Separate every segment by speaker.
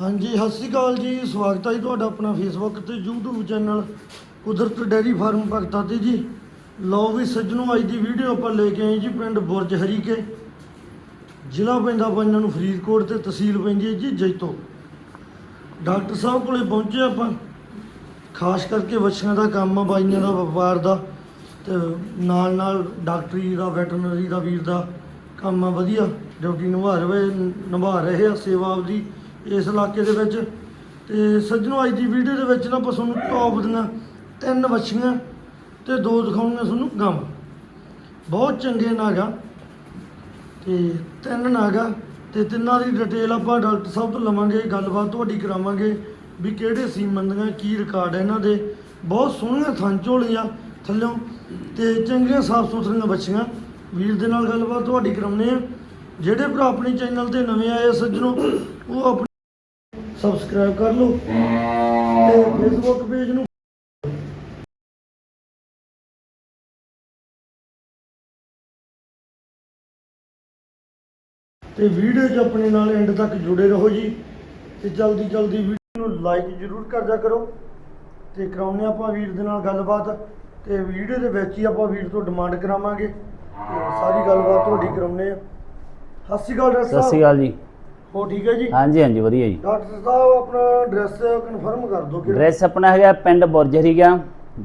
Speaker 1: ਹਾਂਜੀ, ਸਤਿ ਸ਼੍ਰੀ ਅਕਾਲ ਜੀ। ਸਵਾਗਤ ਹੈ ਜੀ ਤੁਹਾਡਾ ਆਪਣਾ ਫੇਸਬੁੱਕ ਤੇ YouTube channel Kudrat dairy farm Bhagta ਤੇ ਜੀ। ਲਓ ਵੀ ਸੱਜਣੋ, ਅੱਜ ਦੀ ਵੀਡੀਓ ਆਪਾਂ ਲੈ ਕੇ ਆਏ ਜੀ ਪਿੰਡ ਬੁਰਜ ਹਰੀਕੇ। ਜ਼ਿਲ੍ਹਾ ਪੈਂਦਾ ਪੰਜਾਂ ਨੂੰ ਫਰੀਦਕੋਟ ਤੇ ਤਹਿਸੀਲ ਪੈਂਦੀ ਹੈ ਜੀ ਜੈਤੋ। ਡਾਕਟਰ ਸਾਹਿਬ ਕੋਲੇ ਪਹੁੰਚੇ ਆਪਾਂ। ਖਾਸ ਕਰਕੇ ਬੱਚਿਆਂ ਦਾ ਕੰਮ ਆ, ਬਾਈਆਂ ਦਾ, ਵਪਾਰ ਦਾ। ਤੇ ਨਾਲ ਨਾਲ ਡਾਕਟਰੀ ਦਾ, ਵੈਟਰਨਰੀ ਦਾ, ਵੀਰ ਦਾ ਕੰਮ ਆ, ਵਧੀਆ। ਡਿਊਟੀ ਨਿਭਾ ਰਹੇ ਨਿਭਾ ਰਹੇ ਆ ਸੇਵਾ ਆਪਦੀ। ਇਸ ਇਲਾਕੇ ਦੇ ਵਿੱਚ। ਤੇ ਸੱਜਣੋ, ਅੱਜ ਦੀ ਵੀਡੀਓ ਦੇ ਵਿੱਚ ਨਾ ਆਪਾਂ ਤੁਹਾਨੂੰ ਟੌਪ ਦੀਆਂ ਤਿੰਨ ਵੱਛੀਆਂ ਤੇ ਦੋ ਦਿਖਾਉਣੀਆਂ ਤੁਹਾਨੂੰ ਗਮ। ਬਹੁਤ ਚੰਗੇ ਨਾਗਾ ਤੇ ਤਿੰਨ ਨਾਗਾ ਤੇ ਤਿੰਨਾਂ ਦੀ ਡਿਟੇਲ ਆਪਾਂ ਡਾਕਟਰ ਸਾਹਿਬ ਤੋਂ ਲਵਾਂਗੇ, ਗੱਲਬਾਤ ਤੁਹਾਡੀ ਕਰਾਵਾਂਗੇ ਵੀ ਕਿਹੜੇ ਸੀਮਨ ਦੀਆਂ ਕੀ ਰਿਕਾਰਡ ਹੈ ਇਹਨਾਂ ਦੇ। ਬਹੁਤ ਸੋਹਣੀਆਂ ਥਣ ਝੋਲੀਆਂ ਥੱਲਿਓਂ ਤੇ ਚੰਗੀਆਂ ਸਾਫ਼ ਸੁਥਰੀਆਂ ਬੱਚੀਆਂ ਵੀਰ ਦੇ ਨਾਲ ਗੱਲਬਾਤ ਤੁਹਾਡੀ ਕਰਾਉਣੇ ਆ ਜਿਹੜੇ ਭਰਾ ਆਪਣੇ ਚੈਨਲ ਤੇ ਨਵੇਂ ਆਏ ਆ ਸੱਜਣੋ, ਉਹ ਆਪਣੀ ਸਬਸਕ੍ਰਾਈਬ ਕਰ ਲਓ ਤੇ ਫੇਸਬੁੱਕ ਪੇਜ ਨੂੰ ਤੇ ਵੀਡੀਓ 'ਚ ਆਪਣੇ ਨਾਲ ਐਂਡ ਤੱਕ ਜੁੜੇ ਰਹੋ ਜੀ ਤੇ ਜਲਦੀ ਜਲਦੀ ਵੀਡੀਓ ਨੂੰ ਲਾਈਕ ਜ਼ਰੂਰ ਕਰ ਦਿਆ ਕਰੋ ਤੇ ਕਰਾਉਂਦੇ ਆਪਾਂ ਵੀਰ ਦੇ ਨਾਲ ਗੱਲਬਾਤ ਤੇ ਵੀਡੀਓ ਦੇ ਵਿੱਚ ਹੀ ਆਪਾਂ ਵੀਰ ਤੋਂ ਡਿਮਾਂਡ ਕਰਾਵਾਂਗੇ ਤੇ ਸਾਰੀ ਗੱਲਬਾਤ ਤੁਹਾਡੀ ਕਰਾਉਂਦੇ ਆ ਸਤਿ ਸ਼੍ਰੀ ਅਕਾਲ ਡਾਕਟਰ
Speaker 2: ਸਤਿ ਸ਼੍ਰੀ ਅਕਾਲ ਜੀ।
Speaker 1: ਹੋ ਠੀਕ ਹੈ ਜੀ?
Speaker 2: ਹਾਂਜੀ ਹਾਂਜੀ ਵਧੀਆ ਜੀ।
Speaker 1: ਡਾਕਟਰ ਸਾਹਿਬ ਆਪਣਾ ਐਡਰੈਸ ਕਨਫਰਮ ਕਰ ਦਿਓ ਕਿ
Speaker 2: ਐਡਰੈਸ ਆਪਣਾ ਹੈਗਾ ਪਿੰਡ ਬੁਰਜਹਰੀ ਗਿਆ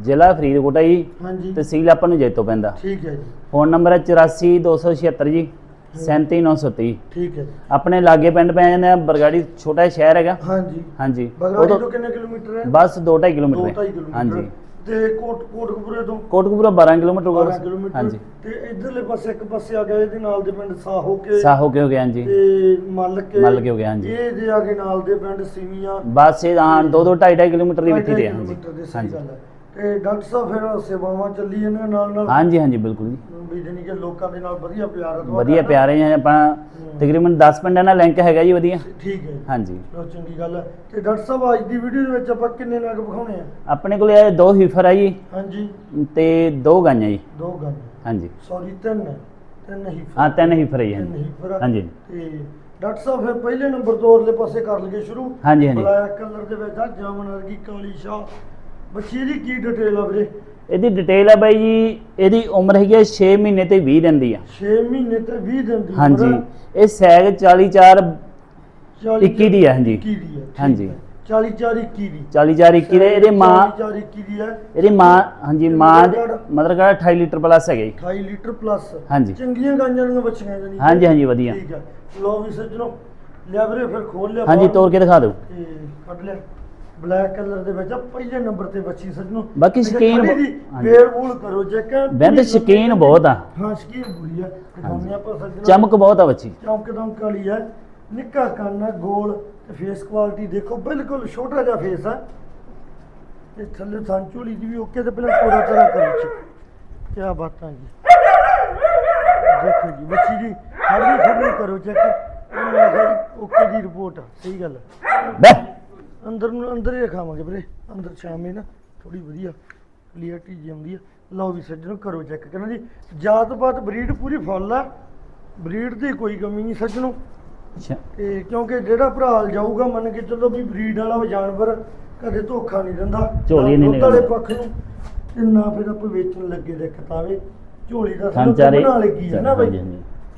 Speaker 2: ਜ਼ਿਲ੍ਹਾ ਫਰੀਦਕੋਟ ਹੈ ਜੀ।
Speaker 1: ਹਾਂਜੀ।
Speaker 2: ਤਹਿਸੀਲ ਆਪਾਂ ਨੂੰ ਜੈਤੋ ਪੈਂਦਾ।
Speaker 1: ਠੀਕ ਹੈ ਜੀ।
Speaker 2: ਫੋਨ ਨੰਬਰ ਹੈ 84276 ਜੀ 37230
Speaker 1: ਠੀਕ ਹੈ ਜੀ।
Speaker 2: ਆਪਣੇ ਲਾਗੇ ਪਿੰਡ ਪੈ ਜਾਂਦੇ ਬਰਗਾੜੀ ਛੋਟਾ ਸ਼ਹਿਰ ਹੈਗਾ।
Speaker 1: ਹਾਂਜੀ।
Speaker 2: ਹਾਂਜੀ।
Speaker 1: ਬਗਰਾੜੀ ਤੋਂ ਕਿੰਨੇ ਕਿਲੋਮੀਟਰ ਹੈ?
Speaker 2: ਬਸ 2.5
Speaker 1: ਦੋ
Speaker 2: ਕਿਲੋਮੀਟਰ
Speaker 1: ਢਾਈ
Speaker 2: ਹੈ
Speaker 1: ਕਿਲੋਮੀਟਰ।
Speaker 2: ਹਾਂਜੀ।
Speaker 1: ਤੇ ਕੋਟ ਕੋਟਕਪੂਰੇ ਤੋਂ
Speaker 2: ਕੋਟਕਪੂਰਾ 12 ਕਿਲੋਮੀਟਰ
Speaker 1: 12
Speaker 2: ਕੋਲ
Speaker 1: ਕਿਲੋਮੀਟਰ।
Speaker 2: ਹਾਂਜੀ।
Speaker 1: ਤੇ ਇਧਰਲੇ ਪਾਸੇ ਇੱਕ ਪਾਸੇ ਆ ਗਿਆ ਇਹਦੇ ਨਾਲ ਦੇ ਪਿੰਡ ਸਾਹੋ ਕੇ।
Speaker 2: ਸਾਹੋ ਕੇ ਹੋ ਗਿਆ ਹਾਂਜੀ।
Speaker 1: ਤੇ ਮੱਲ ਕੇ।
Speaker 2: ਮੱਲ ਕੇ ਹੋ ਗਿਆ, ਹਾਂਜੀ।
Speaker 1: ਇਹ ਦੇ ਆ ਕੇ ਨਾਲ ਦੇ ਪਿੰਡ ਸੀਵੀਆਂ।
Speaker 2: ਬਸ ਇਹ ਹਾਂ 2 2 2.5 ਕਿਲੋਮੀਟਰ ਦੀ ਵਿੱਥੀ ਤੇ ਹਾਂਜੀ। ਹਾਂਜੀ।
Speaker 1: ਤੇ ਡਾਕਟਰ ਸਾਹਿਬ ਫਿਰ ਸੇਵਾਵਾਂ ਚੱਲੀ ਇਹਨਾਂ ਨਾਲ ਨਾਲ।
Speaker 2: ਹਾਂਜੀ ਹਾਂਜੀ ਬਿਲਕੁਲ ਜੀ।
Speaker 1: ਵੀ ਕਿ ਲੋਕਾਂ ਦੇ ਨਾਲ ਵਧੀਆ ਪਿਆਰ ਹੈ ਤੁਹਾਡਾ।
Speaker 2: ਵਧੀਆ? ਪਿਆਰੇ ਆ ਆਪਣਾ ਤਕਰੀਬਨ 10 ਪਿੰਡਾਂ ਨਾਲ ਲਿੰਕ ਹੈਗਾ ਜੀ ਵਧੀਆ।
Speaker 1: ਠੀਕ ਹੈ
Speaker 2: ਹਾਂਜੀ।
Speaker 1: ਬਹੁਤ ਚੰਗੀ ਗੱਲ ਹੈ। ਤੇ ਡਾਕਟਰ ਸਾਹਿਬ ਅੱਜ ਦੀ ਵੀਡੀਓ ਦੇ ਵਿੱਚ ਆਪਾਂ ਕਿੰਨੇ ਨਗ ਵਿਖਾਉਣੇ ਆ?
Speaker 2: ਆਪਣੇ ਕੋਲ ਇਹ ਦੋ ਹੀਫਰ ਆ ਜੀ।
Speaker 1: ਹਾਂਜੀ।
Speaker 2: ਤੇ ਦੋ ਗਾਈਆਂ ਜੀ।
Speaker 1: ਦੋ ਗੱਲ
Speaker 2: ਹਾਂਜੀ।
Speaker 1: ਸੌਰੀ ਤਿੰਨ। ਤਿੰਨ ਹੀ
Speaker 2: ਹਾਂ ਤਿੰਨ ਹੀਫਰ ਹੈ ਹਾਂਜੀ। ਹਾਂਜੀ।
Speaker 1: ਤੇ ਡਾਕਟਰ ਸਾਹਿਬ ਫਿਰ ਪਹਿਲੇ ਨੰਬਰ ਤੋਂ ਉਰਲੇ ਪਾਸੇ ਕਰ ਲਈਏ ਸ਼ੁਰੂ।
Speaker 2: ਹਾਂਜੀ ਹਾਂਜੀ।
Speaker 1: ਬਲੈਕ ਕਲਰ ਦੇ ਵਿੱਚ ਆ ਜਾਮਨ ਵਰਗੀ ਕਾਲੀ ਸ਼ਾਹ ਬੱਚੀ ਦੀ ਕੀ ਡਿਟੇਲ ਆ ਵੀਰੇ
Speaker 2: ਇਹਦੀ ਡਿਟੇਲ ਹੈ ਬਾਈ ਜੀ ਇਹਦੀ ਉਮਰ ਹੈਗੀ 6 ਮਹੀਨੇ ਤੇ 20 ਦਿਨ ਦੀ ਆ
Speaker 1: 6 ਮਹੀਨੇ ਤੇ 20 ਦਿਨ ਦੀ
Speaker 2: ਹਾਂਜੀ ਇਹ ਸੈਗ 44
Speaker 1: 40
Speaker 2: 21 ਦੀ ਹੈ, ਹਾਂਜੀ।
Speaker 1: 21 ਦੀ ਠੀਕ
Speaker 2: ਹਾਂਜੀ।
Speaker 1: ਹੈ। 40 4 21 ਦੀ
Speaker 2: 44 21 ਦੇ ਇਹਦੇ ਮਾਂ
Speaker 1: 40 21 ਦੀ ਹੈ
Speaker 2: ਇਹਦੀ ਮਾਂ ਹਾਂਜੀ ਮਾਂ
Speaker 1: mother card?
Speaker 2: Mother card 28 litre plus ਹੈਗਾ ਜੀ
Speaker 1: 28 ਲੀਟਰ ਪਲੱਸ
Speaker 2: ਹਾਂਜੀ।
Speaker 1: ਚੰਗੀਆਂ ਗਾਂਜਾਂ ਦੀਆਂ ਬੱਚੀਆਂ ਜਾਨੀ।
Speaker 2: ਹਾਂਜੀ, ਹਾਂਜੀ, ਵਧੀਆ।
Speaker 1: ਠੀਕ ਹੈ ਲੋ ਵੀ ਸੱਜਣੋ ਲਿਆ ਵੀਰੇ ਫਿਰ ਖੋਲ ਲਿਆ
Speaker 2: ਹਾਂਜੀ। ਤੋੜ ਕੇ ਦਿਖਾ ਦਿਓ
Speaker 1: ਕੱਢ ਲਿਆ ਬਲੈਕ ਕਲਰ ਦੇ ਵਿੱਚ ਆ ਪਹਿਲੇ ਨੰਬਰ ਤੇ ਬੱਚੀ ਸੱਜਣੋ।
Speaker 2: ਬਾਕੀ ਸ਼ੌਕੀਨ
Speaker 1: ਖੜੀ
Speaker 2: ਬ-
Speaker 1: ਦੀ
Speaker 2: ਹਾਂਜੀ।
Speaker 1: ਵੇਰ ਵੂਲ ਕਰੋ ਚੈੱਕ
Speaker 2: ਵੈਸੇ ਸ਼ੌਕੀਨ ਬਹੁਤ ਆ।
Speaker 1: ਹਾਂ ਸ਼ਕੀਨ ਪੂਰੀ ਆ। ਦਿਖਾਉਂਦੇ ਆਪਾਂ ਸੱਜਣੋ।
Speaker 2: ਚਮਕ ਬਹੁਤ ਆ ਬੱਚੀ
Speaker 1: ਚਮਕ ਦਮਕ ਵਾਲੀ ਹੈ ਨਿੱਕਾ ਕੰਨ ਹੈ ਗੋਲ ਤੇ ਫੇਸ ਕੁਆਲਿਟੀ ਦੇਖੋ ਬਿਲਕੁਲ ਛੋਟਾ ਜਿਹਾ ਫੇਸ ਹੈ ਤੇ ਥੱਲੇ ਸੰਚੋਲੀ ਦੀ ਵੀ ਓਕੇ ਤੇ ਪਹਿਲਾਂ ਪੂਰਾ ਤਰ੍ਹਾਂ ਕਰੋ ਚੈੱਕ ਕੀ ਬਾਤਾਂ ਜੀ। ਦੇਖੋ ਜੀ ਬੱਚੀ ਦੀ ਹਰਦੀ ਖਬਰ ਕਰੋ ਚੈੱਕ। ਜੀ ਓਕੇ ਦੀ ਰਿਪੋਰਟ ਸਹੀ ਗੱਲ ਹੈ
Speaker 2: ਬੈ
Speaker 1: ਅੰਦਰ ਨੂੰ ਅੰਦਰ ਹੀ ਰਖਾਵਾਂਗੇ ਵੀਰੇ। ਅੰਦਰ ਸ਼ਾਮੇ ਨਾ ਥੋੜੀ ਵਧੀਆ ਕਲੀਅਰਟੀ ਜੀ ਆਉਂਦੀ ਆ। ਲਓ ਵੀ ਸੱਜਣੋ ਕਰੋ ਚੈੱਕ ਕਰਨਾ ਜੀ। ਜਾਤ ਪਾਤ ਬਰੀਡ ਪੂਰੀ ਫੁੱਲ ਆ। ਬਰੀਡ ਦੀ ਕੋਈ ਕਮੀ ਨਹੀਂ ਸੱਜਣੋ।
Speaker 2: ਅੱਛਾ।
Speaker 1: ਤੇ ਕਿਉਂਕਿ ਜਿਹੜਾ ਭਰਾ ਜਾਊਗਾ ਮੰਨ ਕੇ ਚੱਲੋ ਵੀ ਬਰੀਡ ਵਾਲਾ ਜਾਨਵਰ ਕਦੇ ਧੋਖਾ ਨਹੀਂ ਦਿੰਦਾ।
Speaker 2: ਝੋਲੀ ਨਹੀਂ ਨਿਕਲਦੀ।
Speaker 1: ਪੱਖ ਨੂੰ ਤੇ ਨਾ ਫਿਰ ਆਪਾਂ ਵੇਚਣ ਲੱਗੇ ਦਿੱਕਤ ਆਵੇ ਝੋਲੀ ਦਾ ਸਾਨੂੰ ਬਣਾ ਲੱਗੀ ਹੈ ਨਾ ਬਈ।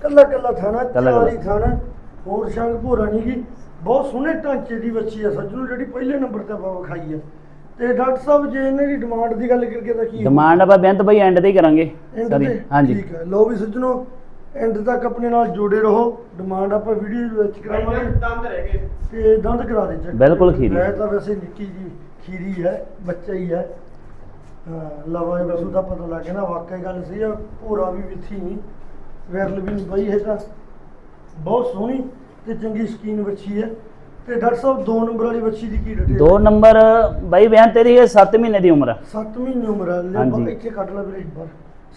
Speaker 1: ਕੱਲਾ ਕੱਲਾ ਥਾਣਾ ਚਾਰ। ਥਾਣਾ ਹੋਰ ਸ਼ੰਗ ਭੋਰਾ ਨਹੀਂ ਗੀ। ਬਹੁਤ ਸੋਹਣੇ ਢਾਂਚੇ ਦੀ ਬੱਚੀ ਆ ਸੱਜਣੋ ਜਿਹੜੀ ਪਹਿਲੇ ਨੰਬਰ ਤੇ ਆਪਾਂ ਵਿਖਾਈ ਆ। ਤੇ ਡਾਕਟਰ ਸਾਹਿਬ ਜੇ ਇਹਨਾਂ ਦੀ ਡਿਮਾਂਡ ਦੀ ਗੱਲ ਕਰਕੇ ਤਾਂ ਕੀ
Speaker 2: ਡਿਮਾਂਡ ਆਪਾਂ ਬੇਅੰਤ ਬਾਈ ਐਂਡ ਤੇ ਹੀ ਕਰਾਂਗੇ
Speaker 1: ਐਂਡ
Speaker 2: ਸਾਰੀ
Speaker 1: ਤੇ?
Speaker 2: ਹਾਂਜੀ।
Speaker 1: ਠੀਕ ਹੈ ਲੋ ਵੀ ਸੱਜਣੋ ਐਂਡ ਤੱਕ ਆਪਣੇ ਨਾਲ ਜੁੜੇ ਰਹੋ। ਡਿਮਾਂਡ ਆਪਾਂ ਵੀਡੀਓ ਦੇ ਵਿੱਚ ਕਰਾਵਾਂਗੇ।
Speaker 3: ਦੰਦ ਰਹਿ ਗਏ।
Speaker 1: ਤੇ ਦੰਦ ਕਰਾ ਦੇ ਚੈੱਕ।
Speaker 2: ਬਿਲਕੁਲ ਖੀਰੀ।
Speaker 1: ਹੈ ਤਾਂ ਵੈਸੇ ਨਿੱਕੀ ਜੀ ਖੀਰੀ ਹੈ ਬੱਚਾ ਹੀ ਹੈ। ਹਾਂ ਲਵਾ ਵਸੂ ਦਾ ਪਤਾ ਲੱਗ ਗਿਆ ਨਾ ਵਾਕਈ ਗੱਲ ਸਹੀ ਆ ਭੋਰਾ ਵੀ ਵਿੱਥੀ ਨਹੀਂ। ਵੈਰਲ ਵੀ ਨਹੀਂ ਪਈ ਹੈ ਤਾਂ ਬਹੁਤ ਸੋਹਣੀ। ਤੇ ਚੰਗੀ ਸਕੀਨ ਬੱਚੀ ਹੈ। ਤੇ ਡਾਕਟਰ ਸਾਹਿਬ ਦੋ ਨੰਬਰ ਵਾਲੀ ਬੱਚੀ ਦੀ ਕੀ ਡਿਟੇਲ
Speaker 2: ਦੋ ਨੰਬਰ ਬਾਈ ਬਿਆਨ ਤੇਰੀ ਹੈ 7 ਮਹੀਨੇ ਦੀ ਉਮਰ ਆ
Speaker 1: 7 ਮਹੀਨੇ ਉਮਰ ਹੈ। ਲੈ
Speaker 2: ਹਾਂਜੀ।
Speaker 1: ਬਾ- ਇੱਥੇ ਕੱਢ ਲੈ ਵੀਰੇ ਇੱਕ ਵਾਰ।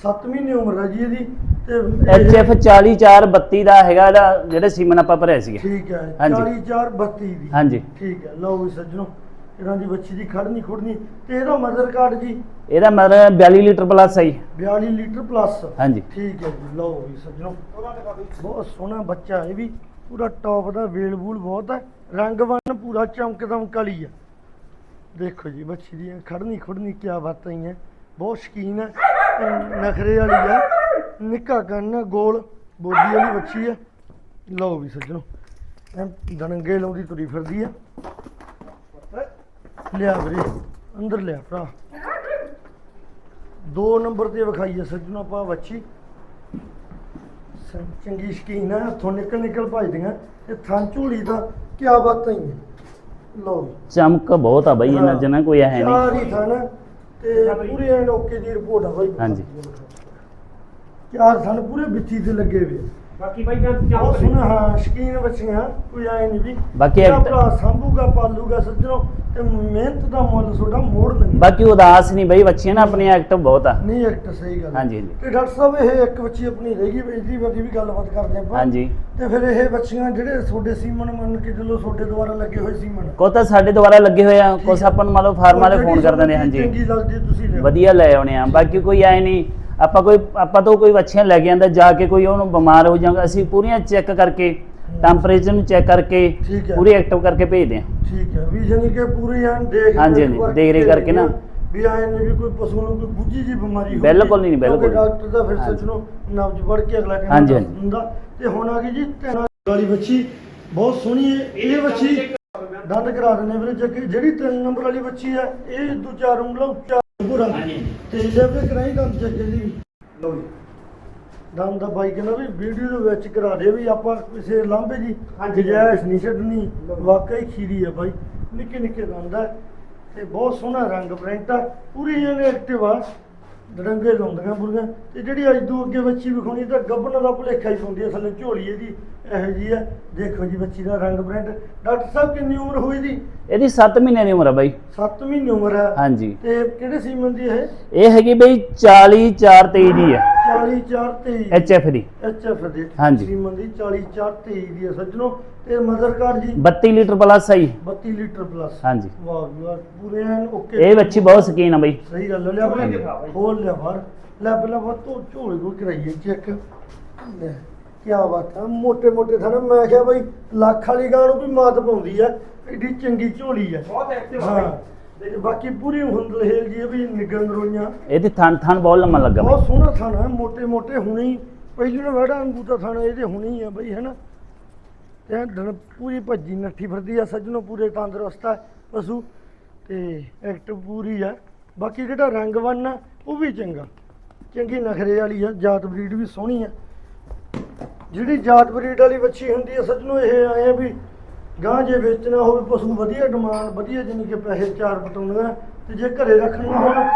Speaker 1: 7 ਮਹੀਨੇ ਉਮਰ ਹੈ ਜੀ ਇਹਦੀ। ਤੇ
Speaker 2: ਐਚ ਐਫ 40432 ਦਾ ਹੈਗਾ ਇਹਦਾ ਜਿਹੜੇ ਸੀਮਨ ਆਪਾਂ ਭਰਿਆ ਸੀਗੇ।
Speaker 1: ਠੀਕ ਹੈ
Speaker 2: ਹਾਂਜੀ।
Speaker 1: 44 32 ਦੀ।
Speaker 2: ਹਾਂਜੀ।
Speaker 1: ਠੀਕ ਹੈ ਲਓ ਵੀ ਸੱਜਣੋ ਇਹਨਾਂ ਦੀ ਬੱਚੀ ਦੀ ਖੜਨੀ ਖੁੜਨੀ। ਤੇ ਇਹਦਾ ਮਦਰ ਕਾਰਡ ਜੀ?
Speaker 2: ਇਹਦਾ ਮਤਲਬ 42 ਲੀਟਰ ਪਲੱਸ ਆਈ
Speaker 1: 42 ਲੀਟਰ ਪਲੱਸ
Speaker 2: ਹਾਂਜੀ।
Speaker 1: ਠੀਕ ਹੈ ਜੀ ਲਓ ਵੀ ਸੱਜਣੋ। ਬਹੁਤ ਸੋਹਣਾ ਬੱਚਾ ਇਹ ਵੀ। ਪੂਰਾ ਟੌਪ ਦਾ ਵੇਲ ਵੂਲ ਬਹੁਤ ਹੈ, ਰੰਗ ਵੰਨ ਪੂਰਾ ਚਮਕ ਦਮਕ ਵਾਲੀ ਆ। ਦੇਖੋ ਜੀ, ਬੱਚੀ ਦੀਆਂ ਖੜਨੀ ਖੁੜਨੀ ਕਿਆ ਬਾਤਾਂ ਹੀ ਹੈ, ਬਹੁਤ ਸ਼ਕੀਨ ਹੈ ਨਖਰੇ ਵਾਲੀ ਆ, ਨਿੱਕਾ ਕੰਨ ਗੋਲ, ਬੋਦੀ ਵਾਲੀ ਬੱਚੀ ਹੈ ਲਓ ਵੀ ਸੱਜਣੋ ਐਂ ਲਾਉਂਦੀ ਤੁਰੀ ਫਿਰਦੀ ਆ। ਲਿਆ ਵੀਰੇ, ਅੰਦਰ ਲਿਆ ਭਰਾ। ਦੋ ਨੰਬਰ ਤੇ ਵਿਖਾਈ ਹੈ ਸੱਜਣੋ ਆਪਾਂ ਬੱਚੀ। ਸ- ਚੰਗੀ ਸ਼ਕੀਨ ਹੈ ਹੱਥੋਂ ਨਿਕਲ ਨਿਕਲ ਭਜਦੀਆਂ। ਤੇ ਥਾਂ ਝੂਲੀ ਦਾ ਕਿਆ ਬਾਤਾਂ ਹੀ ਹੈ ਲਓ
Speaker 2: ਚਮਕ ਬਹੁਤ ਆ ਬਈ ਇਹਨਾਂ ਚ ਨਾ ਕੋਈ ਹੈ ਨਹੀਂ।
Speaker 1: ਚਾਰ ਹੀ ਥਣ ਤੇ ਪੂਰੇ ਐਨ ਓਕੇ ਦੀ ਰਿਪੋਰਟ ਆ ਬਾਈ।
Speaker 2: ਹਾਂਜੀ।
Speaker 1: ਚਾਰ ਥਣ ਪੂਰੇ ਬਿੱਥੀ ਤੇ ਲੱਗੇ ਹੋਏ ਆ।
Speaker 3: ਬਾਕੀ ਬਾਈ ਜਦ
Speaker 1: ਬਹੁਤ
Speaker 3: ਚੱਲ
Speaker 1: ਸੋਹਣਾ ਹਾਂ ਸ਼ਕੀਨ ਬੱਚੀਆਂ ਕੋਈ ਆਏ ਨਹੀਂ ਵੀ
Speaker 2: ਬਾਕੀ
Speaker 1: ਜਿਹੜਾ
Speaker 2: ਐਕਟ-
Speaker 1: ਭਰਾ ਸੰਭੂਗਾ ਪਾਲੂਗਾ ਸੱਜਣੋ ਤੇ ਮਿਹਨਤ ਦਾ ਮੁੱਲ ਤੁਹਾਡਾ ਮੋੜ ਦਿੰਦੇ
Speaker 2: ਬਾਕੀ ਉਦਾਸ ਨਹੀਂ ਬਈ ਬੱਚੀਆਂ ਨਾ ਆਪਣੀ ਐਕਟਿਵ ਬਹੁਤ ਆ।
Speaker 1: ਨਹੀਂ ਐਕਟ ਸਹੀ ਗੱਲ ਹੈ।
Speaker 2: ਹਾਂਜੀ, ਹਾਂਜੀ।
Speaker 1: ਤੇ ਡਾਕਟਰ ਸਾਹਿਬ ਇਹ ਇੱਕ ਬੱਚੀ ਆਪਣੀ ਰਹਿ ਗਈ ਇਹਦੀ ਬਾਰੇ ਵੀ ਗੱਲਬਾਤ ਕਰਦੇ ਆਪਾਂ।
Speaker 2: ਹਾਂਜੀ।
Speaker 1: ਤੇ ਫਿਰ ਇਹ ਬੱਚੀਆਂ ਜਿਹੜੇ ਤੁਹਾਡੇ ਸੀਮਨ ਮੰਨ ਕੇ ਚੱਲੋ ਤੁਹਾਡੇ ਦੁਆਰਾ ਲੱਗੇ ਹੋਏ ਸੀਮਨ।
Speaker 2: ਕੋ ਤਾਂ ਸਾਡੇ ਦੁਆਰਾ ਲੱਗੇ ਹੋਏ ਆ ਕੁਛ ਆਪਾਂ ਨੂੰ ਮੰਨ ਲਓ ਫਾਰਮ ਵਾਲੇ ਫੋਨ ਕਰ ਦਿੰਦੇ
Speaker 1: ਤੁਹਾਨੂੰ
Speaker 2: ਹਾਂਜੀ।
Speaker 1: ਚੰਗੀ ਲੱਗਦੀ ਤੁਸੀਂ ਲਿਓ
Speaker 2: ਵਧੀਆ ਲੈ ਆਉਣੇ ਆ। ਬਾਕੀ ਕੋਈ ਆਏ ਨਹੀਂ ਆਪਾਂ ਕੋਈ ਆਪਾਂ ਤੋਂ ਕੋਈ ਵੱਛੀਆਂ ਲੈ ਕੇ ਆਂਦਾ ਜਾ ਕੇ ਕੋਈ ਉਹਨੂੰ ਬਿਮਾਰ ਹੋ ਜਾਊਗਾ ਅਸੀਂ ਪੂਰੀਆਂ ਚੈੱਕ ਕਰਕੇ ਟੈਂਪਰੇਚਰ ਨੂੰ ਚੈੱਕ ਕਰਕੇ
Speaker 1: ਠੀਕ ਹੈ।
Speaker 2: ਪੂਰੀ ਐਕਟਿਵ ਕਰਕੇ ਭੇਜਦੇ ਆ
Speaker 1: ਠੀਕ ਹੈ ਵੀ ਜਾਨੀ ਕਿ ਪੂਰੀ ਐਨ ਦੇਖ
Speaker 2: ਹਾਂਜੀ, ਹਾਂਜੀ,
Speaker 1: ਕਰਕੇ
Speaker 2: ਦੇਖ ਰੇਖ ਕਰਕੇ ਨਾ।
Speaker 1: ਵੀ ਆਏ ਨੇ ਵੀ ਕੋਈ ਪਸ਼ੂ ਨੂੰ ਕੋਈ ਬੁੱਝੀ ਜੀ ਬਿਮਾਰੀ ਹੋਊਗੀ।
Speaker 2: ਬਿਲਕੁਲ ਨਹੀਂ, ਬਿਲਕੁਲ
Speaker 1: ਡਾਕਟਰ ਦਾ ਫਿਰ
Speaker 2: ਹਾਂਜੀ।
Speaker 1: ਸੱਚਨੋਂ ਨਬਜ ਵੜ ਕੇ ਅਗਲਾ ਕਹਿੰਦਾ
Speaker 2: ਹਾਂਜੀ, ਹਾਂਜੀ।
Speaker 1: ਦਿੰਦਾ ਤੇ ਹੁਣ ਆ ਗਈ ਜੀ ਤਿੰਨ ਵਾਲੀ ਬੱਚੀ ਬਹੁਤ ਸੋਹਣੀ ਹੈ ਇਹ ਬੱਚੀ ਦੰਦ ਕਰਾ ਦਿੰਦੇ ਵੀਰੇ ਜਿਹੜੀ ਤਿੰਨ ਨੰਬਰ ਵਾਲੀ ਬੱਚੀ ਹੈ ਇਹ ਦੂ ਚਾਰ ਉਂਗਲਾਂ ਚਾਰ ਪੂਰਾ ਤੇ ਇਹਦੇ ਵੀ ਕਰਾਈ ਦੰਦ ਚੱਕੇ ਵੀ ਲਓ ਜੀ। ਦੰਦ ਦਾ ਬਾਈ ਕਹਿੰਦਾ ਵੀ ਵੀਡੀਓ ਦੇ ਵਿੱਚ ਕਰਾ ਦੇ ਵੀ ਆਪਾਂ ਕਿਸੇ ਲਾਂਭੇ ਜੀ।
Speaker 3: ਹਾਂਜੀ।
Speaker 1: ਗੁੰਜਾਇਸ਼ ਨਹੀਂ ਛੱਡਣੀ। ਵਾਕਈ ਖੀਰੀ ਆ ਬਾਈ। ਨਿੱਕੇ ਨਿੱਕੇ ਦੰਦ ਆ ਤੇ ਬਹੁਤ ਸੋਹਣਾ ਰੰਗ ਪ੍ਰਿੰਟ ਆ। ਪੂਰੀ ਇਹਨੇ ਐਕਟਿਵ ਆ। ਦਰੰਗੇ ਲਾਉਂਦੀਆਂ ਪੂਰੀਆਂ ਤੇ ਜਿਹੜੀ ਅੱਜ ਤੋਂ ਅੱਗੇ ਬੱਚੀ ਵਿਖਾਉਣੀ ਤਾਂ ਗੱਬਨ ਦਾ ਭੁਲੇਖਾ ਹੀ ਪਾਉਂਦੀ ਆ ਥੱਲੇ ਝੋਲੀ ਇਹਦੀ। ਇਹੋ ਜੀ ਆ। ਦੇਖੋ ਜੀ ਬੱਚੀ ਦਾ ਰੰਗ ਪ੍ਰਿੰਟ ਡਾਕਟਰ ਸਾਹਿਬ ਕਿੰਨੀ ਉਮਰ ਹੋਈ ਦੀ
Speaker 2: ਇਹਦੀ 7 ਮਹੀਨੇ ਦੀ ਉਮਰ ਆ ਬਾਈ।
Speaker 1: 7 ਮਹੀਨੇ ਉਮਰ ਆ।
Speaker 2: ਹਾਂਜੀ।
Speaker 1: ਤੇ ਕਿਹੜੇ ਸੀਮਨ ਦੀ ਇਹ?
Speaker 2: ਇਹ ਹੈਗੀ ਬਈ 40 4 23 ਦੀ ਹੈ 4423 ਐਚਐਫ ਦੀ।
Speaker 1: ਐਚਐਫ ਦੀ।
Speaker 2: ਹਾਂਜੀ।
Speaker 1: ਸ਼੍ਰੀਮਨ ਦੀ 4423 ਦੀ ਹੈ ਸੱਜਣੋ। ਤੇ ਮਦਰ ਕਾਰਡ ਜੀ?
Speaker 2: 32 ਲੀਟਰ ਪਲੱਸ ਆਈ
Speaker 1: 32 ਲੀਟਰ ਪਲੱਸ
Speaker 2: ਹਾਂਜੀ।
Speaker 1: ਵਾਹ ਵਾਹ ਪੂਰੇ ਐਨ ਓਕੇ
Speaker 2: ਇਹ ਬੱਚੀ ਬਹੁਤ ਸਕੀਨ ਆ ਬਈ।
Speaker 1: ਬਾਤ ਹੈ ਮੋٹے ਮੋٹے ਥਾਣਾ ਮੈਂ ਕਿਹਾ ਬਈ ਲੱਖ ਵਾਲੀ ਗਾਂ ਨੂੰ ਵੀ ਮਾਤ ਪਾਉਂਦੀ ਆ। ਐਡੀ ਚੰਗੀ ਝੋਲੀ ਆ।
Speaker 3: ਬਹੁਤ ਐਕਟਿਵ
Speaker 1: ਹਾਂ। ਤੇ ਬਾਕੀ ਪੂਰੀ ਹੁੰਦਲ ਹੇਲ ਜੀ ਵੀ ਨਿਗਨ ਰੋਈਆਂ
Speaker 2: ਇਹਦੀ ਥਣ ਥਣ ਬਹੁਤ ਲੰਮਾ ਲੱਗਾ
Speaker 1: ਬਹੁਤ ਸੋਹਣਾ ਥਣ ਹੈ ਮੋٹے ਮੋٹے ਹੁਣੀ ਪਹਿਲੀ ਨਾ ਵੜਾ ਅੰਗੂਠਾ ਥਣ ਇਹਦੇ ਹੁਣੀ ਆ ਬਈ ਹੈਨਾ ਤੇ ਦਣ ਪੂਰੀ ਭੱਜੀ ਨੱਠੀ ਫਿਰਦੀ ਆ ਸੱਜਣੋ ਪੂਰੇ ਤੰਦਰੁਸਤ ਆ ਪਸ਼ੂ ਤੇ ਐਕਟਿਵ ਪੂਰੀ ਆ। ਬਾਕੀ ਜਿਹੜਾ ਰੰਗ ਵੰਨ ਆ ਉਹ ਵੀ ਚੰਗਾ। ਚੰਗੀ ਨਖਰੇ ਵਾਲੀ ਆ ਜਾਤ ਬਰੀਡ ਵੀ ਸੋਹਣੀ ਆ। ਜਿਹੜੀ ਜਾਤ ਬਰੀਡ ਵਾਲੀ ਵੱਛੀ ਹੁੰਦੀ ਆ ਸੱਜਣੋ ਇਹ ਆਏ ਆ ਵੀ ਗਾਂ ਜੇ ਵੇਚਣਾ ਹੋਵੇ ਪਸ਼ੂ ਵਧੀਆ ਡਿਮਾਂਡ ਵਧੀਆ ਜਾਨੀ ਕਿ ਪੈਸੇ ਚਾਰ ਪਟਾਉਣੀਆਂ ਤੇ ਜੇ ਘਰੇ ਰੱਖਣੀਆਂ ਹੋਣ